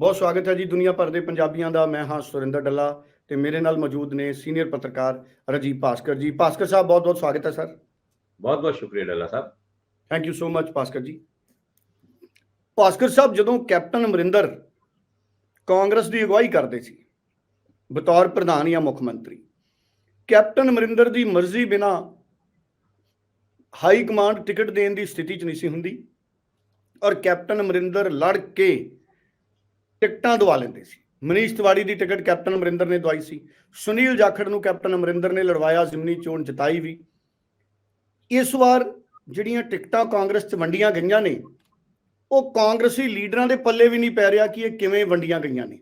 ਬਹੁਤ ਸਵਾਗਤ ਹੈ ਜੀ ਦੁਨੀਆ ਭਰ ਦੇ ਪੰਜਾਬੀਆਂ ਦਾ। ਮੈਂ ਹਾਂ ਸੁਰਿੰਦਰ ਡੱਲਾ ਤੇ ਮੇਰੇ ਨਾਲ ਮੌਜੂਦ ਨੇ ਸੀਨੀਅਰ ਪੱਤਰਕਾਰ ਰਜੀਵ ਭਾਸਕਰ ਜੀ। ਭਾਸਕਰ ਸਾਹਿਬ ਬਹੁਤ ਬਹੁਤ ਸਵਾਗਤ ਹੈ ਸਰ। ਬਹੁਤ ਬਹੁਤ ਸ਼ੁਕਰੀਆ Dalla Sahib. Thank you so much Bhaskar ji. Bhaskar Sahib ਜਦੋਂ ਕੈਪਟਨ ਅਮਰਿੰਦਰ ਕਾਂਗਰਸ ਦੀ ਅਗਵਾਈ ਕਰਦੇ ਸੀ ਬਤੌਰ ਪ੍ਰਧਾਨ ਜਾਂ ਮੁੱਖ ਮੰਤਰੀ ਕੈਪਟਨ ਅਮਰਿੰਦਰ ਦੀ ਮਰਜ਼ੀ ਬਿਨਾ ਹਾਈ ਕਮਾਂਡ ਟਿਕਟ ਦੇਣ ਦੀ ਸਥਿਤੀ 'ਚ ਨਹੀਂ ਸੀ ਹੁੰਦੀ ਔਰ ਕੈਪਟਨ ਅਮਰਿੰਦਰ ਲੜ ਕੇ ਟਿਕਟਾਂ ਦਵਾ ਲੈਂਦੇ ਸੀ। ਮਨੀਸ਼ ਤਿਵਾੜੀ ਦੀ ਟਿਕਟ ਕੈਪਟਨ ਅਮਰਿੰਦਰ ਨੇ ਦਵਾਈ ਸੀ। ਸੁਨੀਲ ਜਾਖੜ ਨੂੰ ਕੈਪਟਨ ਅਮਰਿੰਦਰ ਨੇ ਲੜਵਾਇਆ, ਜ਼ਿਮਨੀ ਚੋਣ ਜਿਤਾਈ ਵੀ। ਇਸ ਵਾਰ ਜਿਹੜੀਆਂ ਟਿਕਟਾਂ ਕਾਂਗਰਸ 'ਚ ਵੰਡੀਆਂ ਗਈਆਂ ਨੇ, ਉਹ ਕਾਂਗਰਸੀ ਲੀਡਰਾਂ ਦੇ ਪੱਲੇ ਵੀ ਨਹੀਂ ਪੈ ਰਿਹਾ ਕਿ ਇਹ ਕਿਵੇਂ ਵੰਡੀਆਂ ਗਈਆਂ ਨੇ।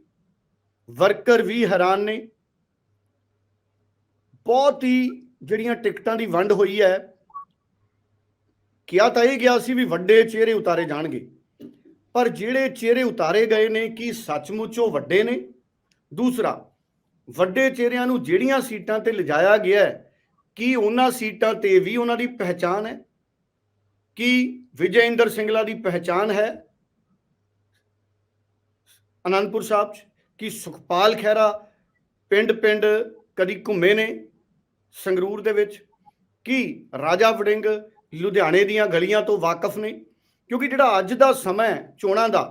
ਵਰਕਰ ਵੀ ਹੈਰਾਨ ਨੇ। ਬਹੁਤ ਹੀ ਜਿਹੜੀਆਂ ਟਿਕਟਾਂ ਦੀ ਵੰਡ ਹੋਈ ਹੈ, ਕਿਹਾ ਤਾਂ ਇਹ ਗਿਆ ਸੀ ਵੀ ਵੱਡੇ ਚਿਹਰੇ ਉਤਾਰੇ ਜਾਣਗੇ। ਪਰ ਜਿਹੜੇ ਚਿਹਰੇ ਉਤਾਰੇ ਗਏ ਨੇ ਕੀ ਸੱਚਮੁੱਚ ਉਹ ਵੱਡੇ ਨੇ? ਦੂਸਰਾ, ਵੱਡੇ ਚਿਹਰਿਆਂ ਨੂੰ ਜਿਹੜੀਆਂ ਸੀਟਾਂ ਤੇ ਲਿਜਾਇਆ ਗਿਆ ਹੈ, ਕੀ ਉਹਨਾਂ ਸੀਟਾਂ ਤੇ ਵੀ ਉਹਨਾਂ ਦੀ ਪਹਿਚਾਨ ਹੈ? ਕੀ ਵਿਜੇ ਇੰਦਰ ਸਿੰਗਲਾ ਦੀ ਪਹਿਚਾਨ ਹੈ? ਅਨੰਦਪੁਰ ਸਾਹਿਬ ਚ, ਕੀ ਸੁਖਪਾਲ ਖਹਿਰਾ ਪਿੰਡ ਪਿੰਡ ਕਦੀ ਘੁੰਮੇ ਨੇ ਸੰਗਰੂਰ ਦੇ ਵਿੱਚ? ਕੀ ਰਾਜਾ ਵੜਿੰਗ ਲੁਧਿਆਣੇ ਦੀਆਂ ਗਲੀਆਂ ਤੋਂ ਵਾਕਿਫ ਨੇ? ਕਿਉਂਕਿ ਜਿਹੜਾ ਅੱਜ ਦਾ ਸਮਾਂ ਹੈ ਚੋਣਾਂ ਦਾ,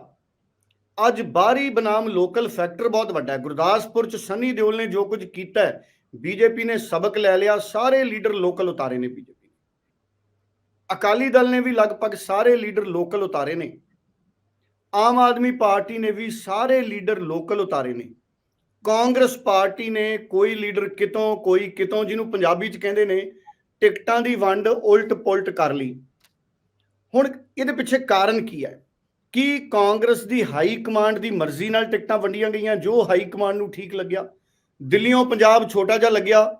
ਅੱਜ ਬਾਹਰੀ ਬਨਾਮ ਲੋਕਲ ਫੈਕਟਰ ਬਹੁਤ ਵੱਡਾ ਹੈ। ਗੁਰਦਾਸਪੁਰ ਚ ਸੰਨੀ ਦਿਓਲ ਨੇ ਜੋ ਕੁਝ ਕੀਤਾ ਹੈ, ਬੀਜੇਪੀ ਨੇ ਸਬਕ ਲੈ ਲਿਆ, ਸਾਰੇ ਲੀਡਰ ਲੋਕਲ ਉਤਾਰੇ ਨੇ ਬੀਜੇਪੀ ਅਕਾਲੀ ਦਲ ਨੇ ਵੀ ਲਗਭਗ ਸਾਰੇ ਲੀਡਰ ਲੋਕਲ ਉਤਾਰੇ ਨੇ। ਆਮ ਆਦਮੀ ਪਾਰਟੀ ਨੇ ਵੀ ਸਾਰੇ ਲੀਡਰ ਲੋਕਲ ਉਤਾਰੇ ਨੇ। ਕਾਂਗਰਸ ਪਾਰਟੀ ਨੇ ਕੋਈ ਲੀਡਰ ਕਿਤੋਂ, ਕੋਈ ਕਿਤੋਂ ਜਿਹਨੂੰ ਪੰਜਾਬੀ ਚ ਕਹਿੰਦੇ ਨੇ, ਟਿਕਟਾਂ ਦੀ ਵੰਡ ਉਲਟ ਪੁਲਟ ਕਰ ਲਈ। ਹੁਣ ਇਹਦੇ ਪਿੱਛੇ ਕਾਰਨ ਕੀ ਹੈ? ਕਿ ਕਾਂਗਰਸ ਦੀ ਹਾਈ ਕਮਾਂਡ ਦੀ ਮਰਜ਼ੀ ਨਾਲ ਟਿਕਟਾਂ ਵੰਡੀਆਂ ਗਈਆਂ? ਜੋ ਹਾਈ ਕਮਾਂਡ ਨੂੰ ਠੀਕ ਲੱਗਿਆ। ਦਿੱਲੀੋਂ ਪੰਜਾਬ ਛੋਟਾ ਜਿਹਾ ਲੱਗਿਆ।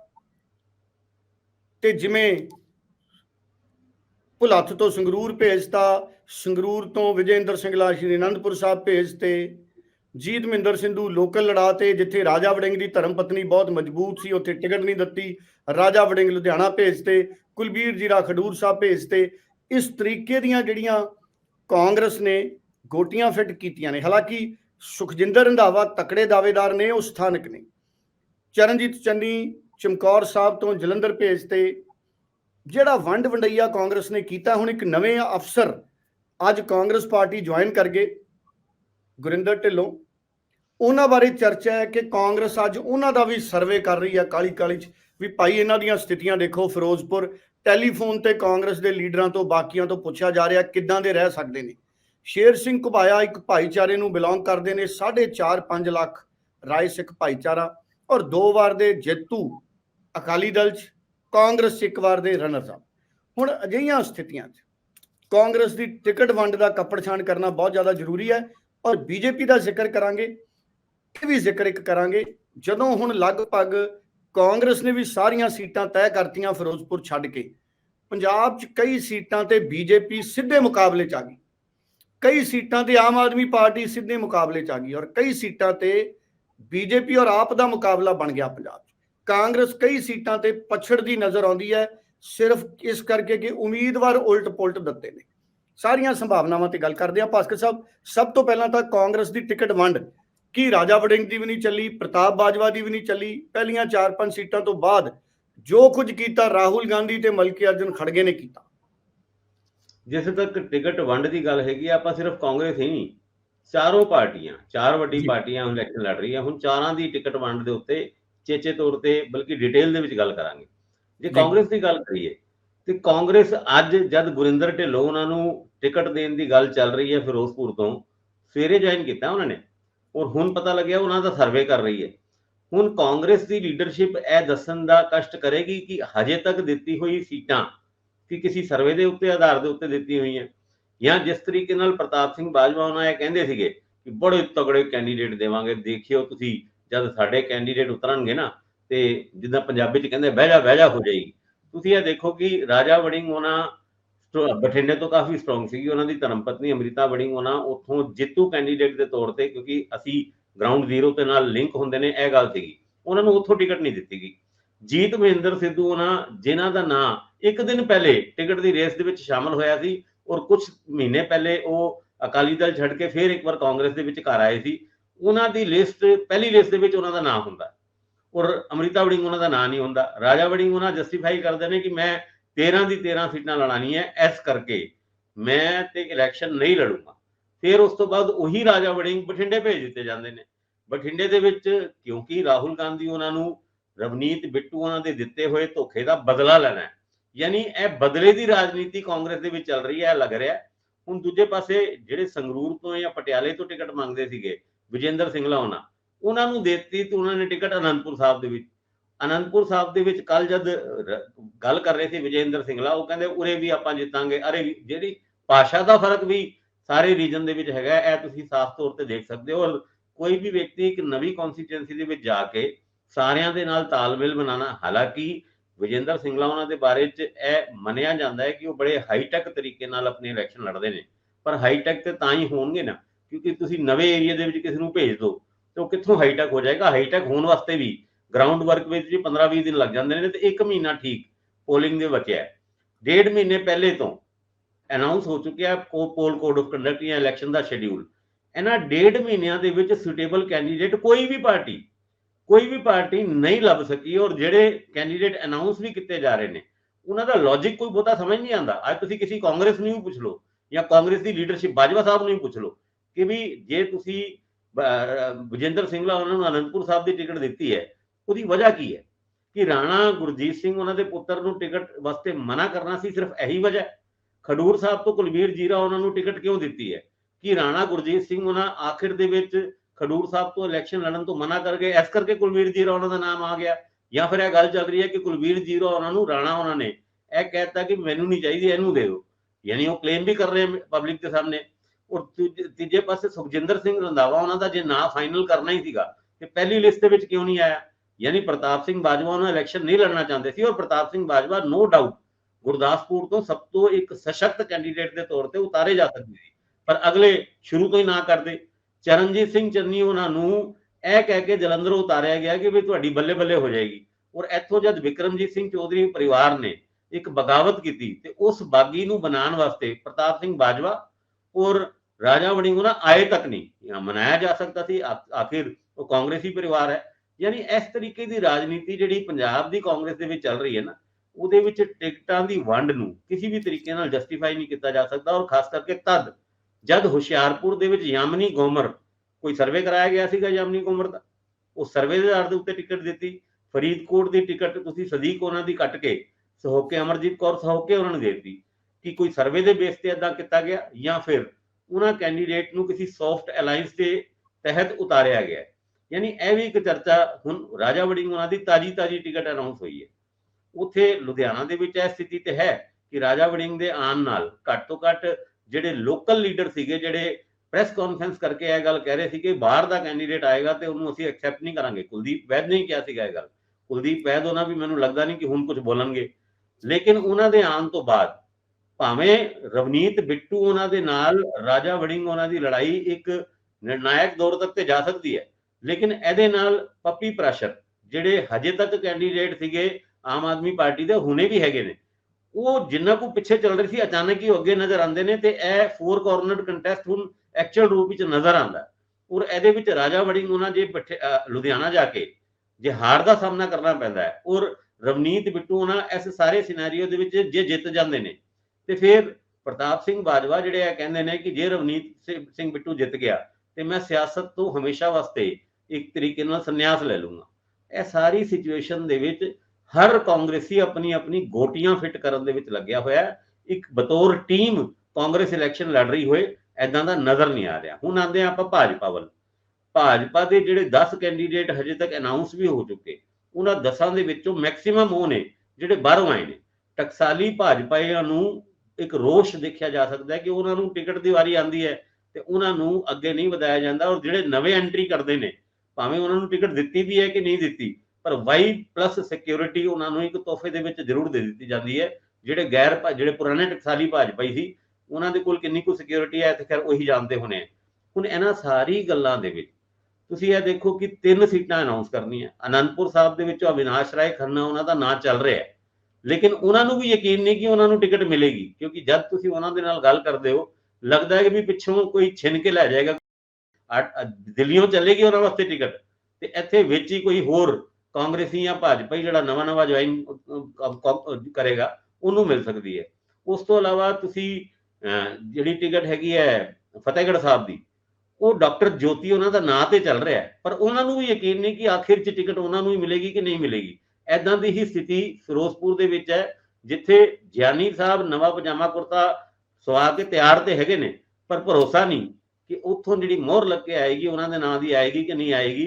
ਤੇ ਜਿਵੇਂ ਭੁਲੱਥ ਤੋਂ ਸੰਗਰੂਰ ਭੇਜਤਾ, ਸੰਗਰੂਰ ਤੋਂ ਵਿਜੇਂਦਰ ਸਿੰਘਲਾ ਸ਼੍ਰੀ ਅਨੰਦਪੁਰ ਸਾਹਿਬ ਭੇਜਤੇ, ਜੀਤ ਮਹਿੰਦਰ ਸਿੰਧੂ ਲੋਕਲ ਲੜਾ ਤੇ ਜਿੱਥੇ ਰਾਜਾ ਵੜਿੰਗ ਦੀ ਧਰਮ ਪਤਨੀ ਬਹੁਤ ਮਜ਼ਬੂਤ ਸੀ, ਉੱਥੇ ਟਿਕਟ ਨਹੀਂ ਦਿੱਤੀ। ਰਾਜਾ ਵੜਿੰਗ ਲੁਧਿਆਣਾ ਭੇਜਤੇ, ਕੁਲਬੀਰ ਜੀਰਾ ਖਡੂਰ ਸਾਹਿਬ ਭੇਜਤੇ ਇਸ ਤਰੀਕੇ ਦੀਆਂ ਜਿਹੜੀਆਂ ਕਾਂਗਰਸ ਨੇ ਗੋਟੀਆਂ ਫਿੱਟ ਕੀਤੀਆਂ ਨੇ। ਹਾਲਾਂਕਿ ਸੁਖਜਿੰਦਰ ਰੰਧਾਵਾ ਤਕੜੇ ਦਾਅਵੇਦਾਰ ਨੇ, ਉਹ ਸਥਾਨਕ ਨੇ। ਚਰਨਜੀਤ ਚੰਨੀ, ਚਮਕੌਰ ਸਾਹਿਬ ਤੋਂ ਜਲੰਧਰ ਭੇਜ ਤੇ ਜਿਹੜਾ ਵੰਡ ਵੰਡਈਆ ਕਾਂਗਰਸ ਨੇ ਕੀਤਾ, ਹੁਣ ਇੱਕ ਨਵੇਂ ਅਫਸਰ ਅੱਜ ਕਾਂਗਰਸ ਪਾਰਟੀ ਜੁਆਇਨ ਕਰ ਗਏ, ਗੁਰਿੰਦਰ ਢਿੱਲੋਂ। ਉਹਨਾਂ ਬਾਰੇ ਚਰਚਾ ਹੈ ਕਿ ਕਾਂਗਰਸ ਅੱਜ ਉਹਨਾਂ ਦਾ ਵੀ ਸਰਵੇ ਕਰ ਰਹੀ ਹੈ ਕਾਲੀ ਕਾਲੀ ਚ, ਵੀ ਭਾਈ ਇਹਨਾਂ ਦੀਆਂ ਸਥਿਤੀਆਂ ਦੇਖੋ, ਫਿਰੋਜ਼ਪੁਰ ਟੈਲੀਫੋਨ ਤੇ ਕਾਂਗਰਸ ਦੇ ਲੀਡਰਾਂ ਤੋਂ ਬਾਕੀਆਂ ਤੋਂ ਪੁੱਛਿਆ ਜਾ ਰਿਹਾ ਕਿੱਦਾਂ ਦੇ ਰਹਿ ਸਕਦੇ ਨੇ। ਸ਼ੇਰ ਸਿੰਘ ਘੁਬਾਇਆ ਇੱਕ ਭਾਈਚਾਰੇ ਨੂੰ ਬਿਲੋਂਗ ਕਰਦੇ ਨੇ 4.5 5 ਲੱਖ ਰਾਏ ਸਿੱਖ ਭਾਈਚਾਰਾ ਔਰ ਦੋ ਵਾਰ ਦੇ ਜੇਤੂ ਅਕਾਲੀ ਦਲ ਚ, ਕਾਂਗਰਸ ਇੱਕ ਵਾਰ ਦੇ ਰਨਰਸ ਅਪ ਹੁਣ ਅਜਿਹੀਆਂ ਸਥਿਤੀਆਂ 'ਚ ਕਾਂਗਰਸ ਦੀ ਟਿਕਟ ਵੰਡ ਦਾ ਕੱਪੜ ਛਾਣ ਕਰਨਾ ਬਹੁਤ ਜ਼ਿਆਦਾ ਜ਼ਰੂਰੀ ਹੈ ਔਰ ਬੀਜੇਪੀ ਦਾ ਜ਼ਿਕਰ ਕਰਾਂਗੇ, ਇਹ ਵੀ ਜ਼ਿਕਰ ਇੱਕ ਕਰਾਂਗੇ। ਜਦੋਂ ਹੁਣ ਲਗਭਗ ਕਾਂਗਰਸ ਨੇ ਵੀ ਸਾਰੀਆਂ ਸੀਟਾਂ ਤੈਅ ਕਰਤੀਆਂ ਫਿਰੋਜ਼ਪੁਰ ਛੱਡ ਕੇ। ਪੰਜਾਬ 'ਚ ਕਈ ਸੀਟਾਂ ਤੇ ਬੀਜੇਪੀ ਸਿੱਧੇ ਮੁਕਾਬਲੇ 'ਚ ਆ ਗਈ। ਕਈ ਸੀਟਾਂ ਤੇ ਆਮ ਆਦਮੀ ਪਾਰਟੀ ਸਿੱਧੇ ਮੁਕਾਬਲੇ 'ਚ ਆ ਗਈ ਔਰ ਕਈ ਸੀਟਾਂ ਤੇ ਬੀਜੇਪੀ ਔਰ ਆਪ ਦਾ ਮੁਕਾਬਲਾ ਬਣ ਗਿਆ ਪੰਜਾਬ 'ਚ। ਕਾਂਗਰਸ ਕਈ ਸੀਟਾਂ ਤੇ ਪਛੜਦੀ ਨਜ਼ਰ ਆਉਂਦੀ ਹੈ, ਸਿਰਫ ਇਸ ਕਰਕੇ ਕਿ ਉਮੀਦਵਾਰ ਉਲਟ ਪੁਲਟ ਦਿੱਤੇ ਨੇ। ਸਾਰੀਆਂ ਸੰਭਾਵਨਾਵਾਂ ਤੇ ਗੱਲ ਕਰਦੇ ਹਾਂ। ਭਾਸਕਰ ਸਾਹਿਬ, ਸਭ ਤੋਂ ਪਹਿਲਾਂ ਤਾਂ ਕਾਂਗਰਸ ਦੀ ਟਿਕਟ ਵੰਡ। ਕੀ ਰਾਜਾ ਵੜਿੰਗ ਦੀ ਵੀ ਨਹੀਂ ਚੱਲੀ ਪ੍ਰਤਾਪ ਬਾਜਵਾ ਦੀ ਵੀ ਨਹੀਂ ਚੱਲੀ ਪਹਿਲੀਆਂ 4-5 ਸੀਟਾਂ ਤੋਂ ਬਾਅਦ ਜੋ ਕੁਝ ਕੀਤਾ ਰਾਹੁਲ ਗਾਂਧੀ ਤੇ ਮਲਕੀ ਅਰਜਨ ਖੜਗੇ ਨੇ ਕੀਤਾ ਜਿੱਥੇ ਤੱਕ ਟਿਕਟ ਵੰਡ ਦੀ ਗੱਲ ਹੈਗੀ ਆਪਾਂ ਸਿਰਫ ਕਾਂਗਰਸ ਹੀ ਨਹੀਂ ਚਾਰੋਂ ਪਾਰਟੀਆਂ ਚਾਰ ਵੱਡੀ। ਪਾਰਟੀਆਂ ਹੁਣ ਇਲੈਕਸ਼ਨ ਲੜ ਰਹੀਆਂ ਹੁਣ ਚਾਰਾਂ ਦੀ ਟਿਕਟ ਵੰਡ ਦੇ ਉੱਤੇ ਚੇਚੇ ਤੌਰ ਤੇ ਬਲਕਿ ਡਿਟੇਲ ਦੇ ਵਿੱਚ ਗੱਲ ਕਰਾਂਗੇ ਜੇ ਜੀ। ਕਾਂਗਰਸ ਦੀ ਗੱਲ ਕਰੀਏ ਤੇ ਕਾਂਗਰਸ ਅੱਜ ਜਦ ਗੁਰਿੰਦਰ ਢਿੱਲੋਂ ਉਹਨਾਂ ਨੂੰ ਟਿਕਟ ਦੇਣ ਦੀ ਗੱਲ ਚੱਲ ਰਹੀ ਹੈ ਫਿਰੋਜ਼ਪੁਰ ਤੋਂ ਸਵੇਰੇ ਜੁਆਇਨ ਕੀਤਾ ਉਹਨਾਂ ਨੇ ਔਰ ਹੁਣ ਪਤਾ ਲੱਗਿਆ ਉਹਨਾਂ ਦਾ ਸਰਵੇ ਕਰ ਰਹੀ ਹੈ। ਹੁਣ ਕਾਂਗਰਸ ਦੀ ਲੀਡਰਸ਼ਿਪ ਇਹ ਦੱਸਣ ਦਾ ਕਸ਼ਟ ਕਰੇਗੀ ਕਿ ਹਜੇ ਤੱਕ ਦਿੱਤੀ ਹੋਈ ਸੀਟਾਂ ਕਿ ਕਿਸੇ ਸਰਵੇ ਦੇ ਉੱਤੇ ਆਧਾਰ ਦੇ ਉੱਤੇ ਦਿੱਤੀ ਹੋਈਆਂ। ਜਾਂ ਜਿਸ ਤਰੀਕੇ ਨਾਲ ਪ੍ਰਤਾਪ ਸਿੰਘ ਬਾਜਵਾ ਉਹਨਾਂ ਇਹ ਕਹਿੰਦੇ ਸੀਗੇ ਕਿ ਬੜੇ ਤਗੜੇ ਕੈਂਡੀਡੇਟ ਦੇਵਾਂਗੇ, ਦੇਖਿਓ ਤੁਸੀਂ ਜਦ ਸਾਡੇ ਕੈਂਡੀਡੇਟ ਉਤਰਨਗੇ ਨਾ ਤੇ ਜਿੱਦਾਂ ਪੰਜਾਬੀ ਚ ਕਹਿੰਦੇ ਬਹਿ ਜਾ ਬਹਿ ਜਾ ਹੋ ਜਾਏਗੀ। ਤੁਸੀਂ ਇਹ ਦੇਖੋ ਕਿ ਰਾਜਾ ਵੜਿੰਗ ਉਹਨਾਂ ਬਠਿੰਡੇ ਤੋਂ ਕਾਫੀ ਸਟਰੋਂਗ ਸੀਗੀ, ਉਹਨਾਂ ਦੀ ਧਰਮ ਪਤਨੀ ਅਮ੍ਰਿਤਾ ਵੜਿੰਗ ਉਹਨਾਂ ਉੱਥੋਂ ਜੇਤੂ ਕੈਂਡੀਡੇਟ ਦੇ ਤੌਰ ਤੇ, ਕਿਉਂਕਿ ਅਸੀਂ ਗਰਾਊਂਡ ਜ਼ੀਰੋ ਤੇ ਨਾਲ ਲਿੰਕ ਹੁੰਦੇ ਨੇ, ਇਹ ਗੱਲ ਸੀਗੀ। ਉਹਨਾਂ ਨੂੰ ਉੱਥੋਂ ਟਿਕਟ ਨਹੀਂ ਦਿੱਤੀ ਗਈ। ਜੀਤ ਮਹਿੰਦਰ ਸਿੱਧੂ, ਉਹਨਾਂ, ਜਿਨ੍ਹਾਂ ਦਾ ਨਾਂ ਇੱਕ ਦਿਨ ਪਹਿਲੇ ਟਿਕਟ ਦੀ ਰੇਸ ਦੇ ਵਿੱਚ ਸ਼ਾਮਲ ਹੋਇਆ ਸੀ, ਔਰ ਕੁਝ ਮਹੀਨੇ ਪਹਿਲੇ ਉਹ ਅਕਾਲੀ ਦਲ ਛੱਡ ਕੇ ਫਿਰ ਇੱਕ ਵਾਰ ਕਾਂਗਰਸ ਦੇ ਵਿੱਚ ਘਰ ਆਏ ਸੀ। ਉਹਨਾਂ ਦੀ ਲਿਸਟ ਪਹਿਲੀ ਲਿਸਟ ਦੇ ਵਿੱਚ ਉਹਨਾਂ ਦਾ ਨਾਮ ਹੁੰਦਾ। ਔਰ ਅਮ੍ਰਿਤਾ ਵੜਿੰਗ ਉਹਨਾਂ ਦਾ ਨਾਮ ਨਹੀਂ ਹੁੰਦਾ। ਰਾਜਾ ਵੜਿੰਗ ਉਹਨਾਂ ਜਸਟੀਫਾਈ ਕਰਦੇ ਨੇ ਕਿ ਮੈਂ 13 ਦੀ 13 ਸੀਟਾਂ ਲੜਾਣੀ ਹੈ, ਇਸ ਕਰਕੇ ਮੈਂ ਤੇ ਇਲੈਕਸ਼ਨ ਨਹੀਂ ਲੜੂੰਗਾ। ਫਿਰ ਉਸ ਤੋਂ ਬਾਅਦ ਉਹੀ ਰਾਜਾ ਵੜਿੰਗ ਬਠਿੰਡੇ ਭੇਜ ਦਿੱਤੇ ਜਾਂਦੇ ਨੇ। ਬਠਿੰਡੇ ਦੇ ਵਿੱਚ ਕਿਉਂਕਿ ਰਾਹੁਲ ਗਾਂਧੀ ਉਹਨਾਂ ਨੂੰ ਰਵਨੀਤ ਬਿੱਟੂ ਉਹਨਾਂ ਦੇ ਦਿੱਤੇ ਹੋਏ ਧੋਖੇ ਦਾ ਬਦਲਾ ਲੈਣਾ ਹੈ। ਯਾਨੀ ਇਹ ਬਦਲੇ ਦੀ ਰਾਜਨੀਤੀ ਕਾਂਗਰਸ ਦੇ ਵਿੱਚ ਚੱਲ ਰਹੀ ਹੈ, ਇਹ ਲੱਗ ਰਿਹਾ ਹੁਣ ਦੂਜੇ ਪਾਸੇ ਜਿਹੜੇ ਸੰਗਰੂਰ ਤੋਂ ਜਾਂ ਪਟਿਆਲੇ ਤੋਂ ਟਿਕਟ ਮੰਗਦੇ ਸੀਗੇ, ਵਿਜੇਂਦਰ ਸਿੰਘਲਾ ਉਹਨਾਂ ਉਹਨਾਂ ਨੂੰ ਦਿੱਤੀ ਤੇ ਉਹਨਾਂ ਨੇ ਟਿਕਟ ਅਨੰਦਪੁਰ ਸਾਹਿਬ ਦੇ ਵਿੱਚ ਅਨੰਦਪੁਰ ਸਾਹਿਬ ਦੇ ਵਿੱਚ ਕੱਲ ਜਦ ਗੱਲ ਕਰ ਰਹੇ ਸੀ ਵਿਜੇਂਦਰ ਸਿੰਘਲਾ ਉਹ ਕਹਿੰਦੇ ਉਰੇ ਵੀ ਆਪਾਂ ਜਿੱਤਾਂਗੇ। ਅਰੇ ਵੀ ਜਿਹੜੀ ਭਾਸ਼ਾ ਦਾ ਫ਼ਰਕ ਵੀ ਸਾਰੇ ਰੀਜਨ ਦੇ ਵਿੱਚ ਹੈਗਾ, ਇਹ ਤੁਸੀਂ ਸਾਫ਼ ਤੌਰ ਤੇ ਦੇਖ ਸਕਦੇ ਹੋ। ਔਰ ਕੋਈ ਵੀ ਵਿਅਕਤੀ ਇੱਕ ਨਵੀਂ ਕਨਸਟੀਟੂਐਂਸੀ ਦੇ ਵਿੱਚ ਜਾ ਕੇ ਸਾਰਿਆਂ ਦੇ ਨਾਲ ਤਾਲਮੇਲ ਬਣਾਉਣਾ, ਹਾਲਾਂਕਿ ਵਿਜੇਂਦਰ ਸਿੰਘਲਾ ਉਹਨਾਂ ਦੇ ਬਾਰੇ ਚ ਇਹ ਮੰਨਿਆ ਜਾਂਦਾ ਹੈ ਕਿ ਉਹ ਬੜੇ ਹਾਈਟੈਕ ਤਰੀਕੇ ਨਾਲ ਆਪਣੀ ਇਲੈਕਸ਼ਨ ਲੜਦੇ ਨੇ। ਪਰ ਹਾਈਟੈਕ ਤੇ ਤਾਂ ਹੀ ਹੋਣਗੇ ਨਾ, ਕਿਉਂਕਿ ਤੁਸੀਂ ਨਵੇਂ ਏਰੀਆ ਦੇ ਵਿੱਚ ਕਿਸੇ ਨੂੰ ਭੇਜ ਦਿਓ ਤੇ ਉਹ ਕਿੱਥੋਂ ਹਾਈਟੈਕ ਹੋ ਜਾਏਗਾ? ਹਾਈਟੈਕ ਹੋਣ ਵਾਸਤੇ ਵੀ ਗਰਾਊਂਡ ਵਰਕ ਵਿੱਚ ਜੀ 15-20 ਦਿਨ ਲੱਗ ਜਾਂਦੇ ਨੇ ਤੇ 1 ਮਹੀਨਾ ਠੀਕ ਪੋਲਿੰਗ ਦੇ ਬਚਿਆ ਹੈ। ਡੇਢ ਮਹੀਨੇ ਪਹਿਲੇ ਤੋਂ ਅਨਾਉਂਸ ਹੋ ਚੁੱਕਿਆ ਪੋਲ ਕੋਡ ਆਫ ਕੰਡਕਟ ਜਾਂ ਇਲੈਕਸ਼ਨ ਦਾ ਸ਼ੈਡਿਊਲ ਇਹਨਾਂ ਡੇਢ ਮਹੀਨਿਆਂ ਦੇ ਵਿੱਚ ਸੁਟੇਬਲ ਕੈਂਡੀਡੇਟ ਕੋਈ ਵੀ ਪਾਰਟੀ ਕੋਈ ਵੀ ਪਾਰਟੀ ਨਹੀਂ ਲੱਭ ਸਕੀ ਔਰ ਜਿਹੜੇ ਕੈਂਡੀਡੇਟ ਅਨਾਉਂਸ ਵੀ ਕੀਤੇ ਜਾ ਰਹੇ ਨੇ ਉਹਨਾਂ ਦਾ ਲੌਜੀਕ ਕੋਈ ਬਹੁਤਾ ਸਮਝ ਨਹੀਂ ਆਉਂਦਾ। ਅੱਜ ਤੁਸੀਂ ਕਿਸੇ ਕਾਂਗਰਸ ਨੂੰ ਵੀ ਪੁੱਛ ਲਓ ਜਾਂ ਕਾਂਗਰਸ ਦੀ ਲੀਡਰਸ਼ਿਪ ਬਾਜਵਾ ਸਾਹਿਬ ਨੂੰ ਵੀ ਪੁੱਛ ਲਓ ਕਿ ਵੀ ਜੇ ਤੁਸੀਂ ਅਹ, ਵਿਜੇਂਦਰ ਸਿੰਘਲਾ ਉਹਨਾਂ ਨੂੰ ਅਨੰਦਪੁਰ ਸਾਹਿਬ ਦੀ ਟਿਕਟ ਦਿੱਤੀ ਹੈ ਉਹਦੀ ਵਜ੍ਹਾ ਕੀ ਹੈ? ਕਿ ਰਾਣਾ ਗੁਰਜੀਤ ਸਿੰਘ ਉਹਨਾਂ ਦੇ ਪੁੱਤਰ ਨੂੰ ਟਿਕਟ ਵਾਸਤੇ ਮਨਾ ਕਰਨਾ ਸੀ, ਸਿਰਫ ਇਹੀ ਵਜ੍ਹਾ ਖਡੂਰ ਸਾਹਿਬ ਤੋਂ ਕੁਲਵੀਰ ਜੀਰਾ ਉਹਨਾਂ ਨੂੰ ਟਿਕਟ ਕਿਉਂ ਦਿੱਤੀ ਹੈ? ਕਿ ਰਾਣਾ ਗੁਰਜੀਤ ਸਿੰਘ ਉਹਨਾਂ ਆਖਿਰ ਦੇ ਵਿੱਚ ਖਡੂਰ ਸਾਹਿਬ ਤੋਂ ਇਲੈਕਸ਼ਨ ਲੜਨ ਤੋਂ ਮਨਾ ਕਰ ਗਏ, ਇਸ ਕਰਕੇ ਕੁਲਵੀਰ ਜੀਰਾ ਉਹਨਾਂ ਦਾ ਨਾਮ ਆ ਗਿਆ। ਜਾਂ ਫਿਰ ਇਹ ਗੱਲ ਚੱਲ ਰਹੀ ਹੈ ਕਿ ਕੁਲਵੀਰ ਜੀਰਾ ਉਹਨਾਂ ਨੂੰ, ਰਾਣਾ ਉਹਨਾਂ ਨੇ ਇਹ ਕਹਿਤਾ ਕਿ ਮੈਨੂੰ ਨਹੀਂ ਚਾਹੀਦੀ, ਇਹਨੂੰ ਦੇ ਦਿਓ। ਯਾਨੀ ਉਹ ਕਲੇਮ ਵੀ ਕਰ ਰਹੇ ਪਬਲਿਕ ਦੇ ਸਾਹਮਣੇ। ਔਰ ਤੀਜੇ- ਪਾਸੇ ਸੁਖਜਿੰਦਰ ਸਿੰਘ ਰੰਧਾਵਾ ਉਹਨਾਂ ਦਾ ਜੇ ਨਾਂ ਫਾਈਨਲ ਕਰਨਾ ਹੀ ਸੀਗਾ, ਤੇ ਪਹਿਲੀ ਲਿਸਟ ਦੇ ਵਿੱਚ ਕਿਉਂ ਨਹੀਂ ਆਇਆ? ਯਾਨੀ ਪ੍ਰਤਾਪ ਸਿੰਘ ਬਾਜਵਾ ਉਹਨਾਂ ਇਲੈਕਸ਼ਨ ਨਹੀਂ ਲੜਨਾ ਚਾਹੁੰਦੇ ਸੀ, ਔਰ ਪ੍ਰਤਾਪ ਸਿੰਘ ਬਾਜਵਾ ਨੋ ਡਾਊਟ ਗੁਰਦਾਸਪੁਰ ਤੋਂ ਸਭ ਤੋਂ ਇੱਕ ਸਸ਼ਕਤ ਕੈਂਡੀਡੇਟ ਦੇ ਤੌਰ ਤੇ ਉਤਾਰੇ ਜਾ ਸਕਦੇ ਸੀ। ਪਰ ਅਗਲੇ ਸ਼ੁਰੂ ਤੋਂ ਹੀ ਨਾ ਕਰਦੇ। ਚਰਨਜੀਤ ਸਿੰਘ ਚੰਨੀ ਉਹਨਾਂ ਨੂੰ ਇਹ ਕਹਿ ਕੇ ਜਲੰਧਰੋਂ ਉਤਾਰਿਆ ਗਿਆ ਕਿ ਵੀ ਤੁਹਾਡੀ ਬੱਲੇ ਬੱਲੇ ਹੋ ਜਾਏਗੀ। ਔਰ ਇੱਥੋਂ ਜਦ ਵਿਕਰਮਜੀਤ ਸਿੰਘ ਚੌਧਰੀ ਪਰਿਵਾਰ ਨੇ ਇੱਕ ਬਗਾਵਤ ਕੀਤੀ ਤੇ ਉਸ ਬਾਗੀ ਨੂੰ ਬਣਾਉਣ ਵਾਸਤੇ ਪ੍ਰਤਾਪ ਸਿੰਘ ਬਾਜਵਾ ਔਰ ਰਾਜਾ ਵੜਿੰਗ ਉਹਨਾਂ ਆਏ ਤੱਕ ਨਹੀਂ। ਮਨਾਇਆ ਜਾ ਸਕਦਾ ਸੀ। ਆਖਿਰ ਉਹ ਕਾਂਗਰਸੀ ਪਰਿਵਾਰ ਹੈ। ਯਾਨੀ ਇਸ ਤਰੀਕੇ ਦੀ ਰਾਜਨੀਤੀ ਜਿਹੜੀ ਪੰਜਾਬ ਦੀ ਕਾਂਗਰਸ ਦੇ ਵਿੱਚ ਚੱਲ ਰਹੀ ਹੈ ਨਾ, ਉਹਦੇ ਵਿੱਚ ਟਿਕਟਾਂ ਦੀ ਵੰਡ ਨੂੰ ਕਿਸੇ ਵੀ ਤਰੀਕੇ ਨਾਲ ਜਸਟੀਫਾਈ ਨਹੀਂ ਕੀਤਾ ਜਾ ਸਕਦਾ ਔਰ ਖਾਸ ਕਰਕੇ ਤਦ ਜਦ ਹੁਸ਼ਿਆਰਪੁਰ ਦੇ ਵਿੱਚ ਯਾਮਨੀ ਗੋਮਰ ਕੋਈ ਸਰਵੇ ਕਰਾਇਆ ਗਿਆ ਸੀਗਾ ਯਾਮਨੀ ਗੋਮਰ ਦਾ, ਉਹ ਸਰਵੇ ਦੇ ਆਧਾਰ ਦੇ ਉੱਤੇ ਟਿਕਟ ਦਿੱਤੀ, ਫਰੀਦਕੋਟ ਦੀ ਟਿਕਟ ਤੁਸੀਂ ਸਦੀਕ ਉਹਨਾਂ ਦੀ ਕੱਟ ਕੇ ਸਹੋਕੇ ਅਮਰਜੀਤ ਕੌਰ ਸਹੋਕੇ ਉਹਨਾਂ ਨੂੰ ਦੇ ਦਿੱਤੀ ਕਿ ਕੋਈ ਸਰਵੇ ਦੇ ਬੇਸ ਤੇ ਇਦਾਂ ਕੀਤਾ ਗਿਆ ਜਾਂ ਫਿਰ ਉਹਨਾਂ ਕੈਂਡੀਡੇਟ ਨੂੰ ਕਿਸੇ ਸੌਫਟ ਅਲਾਈਅੰਸ ਦੇ ਤਹਿਤ ਉਤਾਰਿਆ ਗਿਆ ਹੈ। ਯਾਨੀ ਇਹ ਵੀ ਇੱਕ ਚਰਚਾ ਹੁਣ ਰਾਜਾ ਵੜਿੰਗ ਉਹਨਾਂ ਦੀ ਤਾਜੀ ਤਾਜੀ ਟਿਕਟ ਅਨਾਉਂਸ ਹੋਈ ਹੈ। ਉਥੇ ਲੁਧਿਆਣਾ ਦੇ ਵਿੱਚ ਇਹ ਸਥਿਤੀ ਤੇ ਹੈ ਕਿ ਰਾਜਾ ਵੜਿੰਗ ਦੇ ਆਉਣ ਨਾਲ ਘੱਟ ਤੋਂ ਘੱਟ ਜਿਹੜੇ ਲੋਕਲ ਲੀਡਰ ਸੀਗੇ, ਜਿਹੜੇ ਪ੍ਰੈਸ ਕਾਨਫਰੰਸ ਕਰਕੇ ਇਹ ਗੱਲ ਕਹਿ ਰਹੇ ਸੀ ਕਿ ਬਾਹਰ ਦਾ ਕੈਂਡੀਡੇਟ ਆਏਗਾ ਤੇ ਉਹਨੂੰ ਅਸੀਂ ਐਕਸੈਪਟ ਨਹੀਂ ਕਰਾਂਗੇ। ਕੁਲਦੀਪ ਵੈਦ ਨੇ ਕਿਹਾ ਸੀਗਾ ਇਹ ਗੱਲ। ਕੁਲਦੀਪ ਵੈਦ ਉਹਨਾਂ ਵੀ ਮੈਨੂੰ ਲੱਗਦਾ ਨਹੀਂ ਕਿ ਹੁਣ ਕੁਝ ਬੋਲਣਗੇ। ਲੇਕਿਨ ਉਹਨਾਂ ਦੇ ਆਉਣ ਤੋਂ ਬਾਅਦ ਭਾਵੇਂ ਰਵਨੀਤ ਬਿੱਟੂ ਉਹਨਾਂ ਦੇ ਨਾਲ, ਰਾਜਾ ਵੜਿੰਗ ਉਹਨਾਂ ਦੀ ਲੜਾਈ ਇੱਕ ਨਿਰਣਾਇਕ ਦੌਰ ਤੱਕ ਤੇ ਜਾ ਸਕਦੀ ਹੈ ਲੇਕਿਨ ਇਹਦੇ ਨਾਲ ਪੱਪੀ ਪ੍ਰੈਸ਼ਰ, ਜਿਹੜੇ ਹਜੇ ਤੱਕ ਕੈਂਡੀਡੇਟ ਸੀਗੇ ਆਮ ਆਦਮੀ ਪਾਰਟੀ ਦੇ, ਹੁਣੇ ਵੀ ਹੈਗੇ ਨੇ, ਉਹ ਜਿੰਨਾ ਕੋ ਪਿੱਛੇ ਚੱਲ ਰਹੀ ਸੀ, ਅਚਾਨਕ ਹੀ ਅੱਗੇ ਨਜ਼ਰ ਆਉਂਦੇ ਨੇ ਤੇ ਇਹ ਫੋਰ ਕਾਰਨਰਡ ਕੰਟੈਸਟ ਹੁਣ ਐਕਚੁਅਲ ਰੂਪ ਵਿੱਚ ਨਜ਼ਰ ਆਉਂਦਾ ਔਰ ਇਹਦੇ ਵਿੱਚ ਰਾਜਾ ਵੜਿੰਗ ਉਹਨਾਂ ਜੇ ਲੁਧਿਆਣਾ ਜਾ ਕੇ ਜੇ ਹਾਰ ਦਾ ਸਾਹਮਣਾ ਕਰਨਾ ਪੈਂਦਾ ਹੈ ਔਰ ਰਵਨੀਤ ਬਿੱਟੂ ਉਹਨਾਂ ਇਸ ਸਾਰੇ ਸਿਨੈਰੀਓ ਦੇ ਵਿੱਚ ਜੇ ਜਿੱਤ ਜਾਂਦੇ ਨੇ। ਤੇ ਫਿਰ ਪ੍ਰਤਾਪ ਸਿੰਘ ਬਾਜਵਾ ਜਿਹੜੇ ਆ ਕਹਿੰਦੇ ਨੇ ਕਿ ਜੇ ਰਵਨੀਤ ਸਿੰਘ ਬਿੱਟੂ ਜਿੱਤ ਗਿਆ, ਤੇ ਮੈਂ ਸਿਆਸਤ ਤੋਂ ਹਮੇਸ਼ਾ ਵਾਸਤੇ ਇੱਕ ਤਰੀਕੇ ਨਾਲ ਸੰਨਿਆਸ ਲੈ ਲੂੰਗਾ ਇਹ ਸਾਰੀ ਸਿਚੁਏਸ਼ਨ ਦੇ ਵਿੱਚ ਹਰ ਕਾਂਗਰਸੀ ਆਪਣੀ ਆਪਣੀ ਗੋਟੀਆਂ ਫਿੱਟ ਕਰਨ ਦੇ ਵਿੱਚ ਲੱਗਿਆ ਹੋਇਆ ਇੱਕ ਬਤੌਰ ਟੀਮ ਕਾਂਗਰਸ ਇਲੈਕਸ਼ਨ ਲੜ ਰਹੀ ਹੋਏ ਐਦਾਂ ਦਾ ਨਜ਼ਰ ਨਹੀਂ ਆ ਰਿਹਾ। ਹੁਣ ਆਂਦੇ ਆਪਾਂ ਭਾਜਪਾ ਵੱਲ। ਭਾਜਪਾ ਦੇ ਜਿਹੜੇ 10 ਕੈਂਡੀਡੇਟ ਹਜੇ ਤੱਕ ਅਨਾਉਂਸ ਵੀ ਹੋ ਚੁੱਕੇ, ਉਹਨਾਂ 10 ਦੇ ਵਿੱਚੋਂ ਮੈਕਸਿਮਮ ਉਹ ਨੇ, ਜਿਹੜੇ ਬਾਹਰੋਂ ਆਏ ਨੇ। ਟਕਸਾਲੀ ਭਾਜਪਾਈਆਂ ਨੂੰ ਇੱਕ ਰੋਸ਼ ਦੇਖਿਆ ਜਾ ਸਕਦਾ ਹੈ ਕਿ ਉਹਨਾਂ ਨੂੰ ਟਿਕਟ ਦੀ ਵਾਰੀ ਆਂਦੀ ਹੈ ਤੇ ਉਹਨਾਂ ਨੂੰ ਅੱਗੇ ਨਹੀਂ ਵਧਾਇਆ ਜਾਂਦਾ ਔਰ ਜਿਹੜੇ ਨਵੇਂ ਐਂਟਰੀ ਕਰਦੇ ਨੇ ਭਾਵੇਂ ਉਹਨਾਂ ਨੂੰ ਟਿਕਟ ਦਿੱਤੀ ਵੀ ਹੈ ਕਿ ਨਹੀਂ ਦਿੱਤੀ, ਪਰ ਵਾਈ ਪਲੱਸ ਸਿਕਿਉਰਿਟੀ ਉਹਨਾਂ ਨੂੰ ਇੱਕ ਤੋਹਫੇ ਦੇ ਵਿੱਚ ਜ਼ਰੂਰ ਦੇ ਦਿੱਤੀ ਜਾਂਦੀ ਹੈ। ਜਿਹੜੇ ਗੈਰ ਜਿਹੜੇ ਪੁਰਾਣੇ ਟਕਸਾਲੀ ਭਾਜਪਾਈ ਸੀ, ਉਹਨਾਂ ਦੇ ਕੋਲ ਕਿੰਨੀ ਕੁ ਸਿਕਿਉਰਿਟੀ ਹੈ ਤੇ ਖੈਰ ਉਹੀ ਜਾਣਦੇ ਹੋਣੇ ਆ। ਹੁਣ ਇਹਨਾਂ ਸਾਰੀ ਗੱਲਾਂ ਦੇ ਵਿੱਚ ਤੁਸੀਂ ਇਹ ਦੇਖੋ ਕਿ ਤਿੰਨ ਸੀਟਾਂ ਅਨਾਉਂਸ ਕਰਨੀਆਂ। ਅਨੰਦਪੁਰ ਸਾਹਿਬ ਦੇ ਵਿੱਚੋਂ ਅਵਿਨਾਸ਼ ਰਾਏ ਖੰਨਾ, ਉਹਨਾਂ ਦਾ ਨਾਂ ਚੱਲ ਰਿਹਾ ਹੈ। ਲੇਕਿਨ ਉਹਨਾਂ ਨੂੰ ਵੀ ਯਕੀਨ ਨਹੀਂ ਕਿ ਉਹਨਾਂ ਨੂੰ ਟਿਕਟ ਮਿਲੇਗੀ, ਕਿਉਂਕਿ ਜਦ ਤੁਸੀਂ ਉਹਨਾਂ ਦੇ ਨਾਲ ਗੱਲ ਕਰਦੇ ਹੋ, ਲੱਗਦਾ ਹੈ ਕਿ ਵੀ ਪਿੱਛੋਂ ਕੋਈ ਛਿਨ ਕੇ ਲੈ ਜਾਏਗਾ। ਦਿੱਲੀੋਂ ਚੱਲੇਗੀ ਉਹਨਾਂ ਵਾਸਤੇ ਟਿਕਟ। ਤੇ ਇੱਥੇ ਵਿੱਚ ਹੀ ਕੋਈ ਹੋਰ ਕਾਂਗਰਸੀ ਜਾਂ ਭਾਜਪਾ ਹੀ ਜਿਹੜਾ ਨਵਾਂ ਨਵਾਂ ਜੁਆਇਨ ਕਰੇਗਾ, ਉਹਨੂੰ ਮਿਲ ਸਕਦੀ ਹੈ। ਉਸ ਤੋਂ ਇਲਾਵਾ ਤੁਸੀਂ ਜਿਹੜੀ ਟਿਕਟ ਹੈਗੀ ਹੈ ਫਤਿਹਗੜ੍ਹ ਸਾਹਿਬ ਦੀ, ਉਹ ਡਾਕਟਰ ਜੋਤੀ ਉਹਨਾਂ ਦਾ ਨਾਂ ਤੇ ਚੱਲ ਰਿਹਾ ਪਰ ਉਹਨਾਂ ਨੂੰ ਵੀ ਯਕੀਨ ਨਹੀਂ ਕਿ ਆਖਿਰ 'ਚ ਟਿਕਟ ਉਹਨਾਂ ਨੂੰ ਹੀ ਮਿਲੇਗੀ ਕਿ ਨਹੀਂ ਮਿਲੇਗੀ। ਐਦਾਂ ਦੀ ਹੀ ਸਥਿਤੀ ਫਿਰੋਜ਼ਪੁਰ ਦੇ ਵਿੱਚ ਹੈ, ਜਿੱਥੇ ਗਿਆਨੀ ਸਾਹਿਬ ਨਵਾਂ ਪਜਾਮਾ ਕੁਰਤਾ ਸਵਾ ਕੇ ਤਿਆਰ ਤੇ ਹੈਗੇ ਨੇ, ਪਰ ਭਰੋਸਾ ਨਹੀਂ ਕਿ ਉੱਥੋਂ ਜਿਹੜੀ ਮੋਹਰ ਲੱਗ ਕੇ ਆਏਗੀ, ਉਹਨਾਂ ਦੇ ਨਾਂ ਦੀ ਆਏਗੀ ਕਿ ਨਹੀਂ ਆਏਗੀ,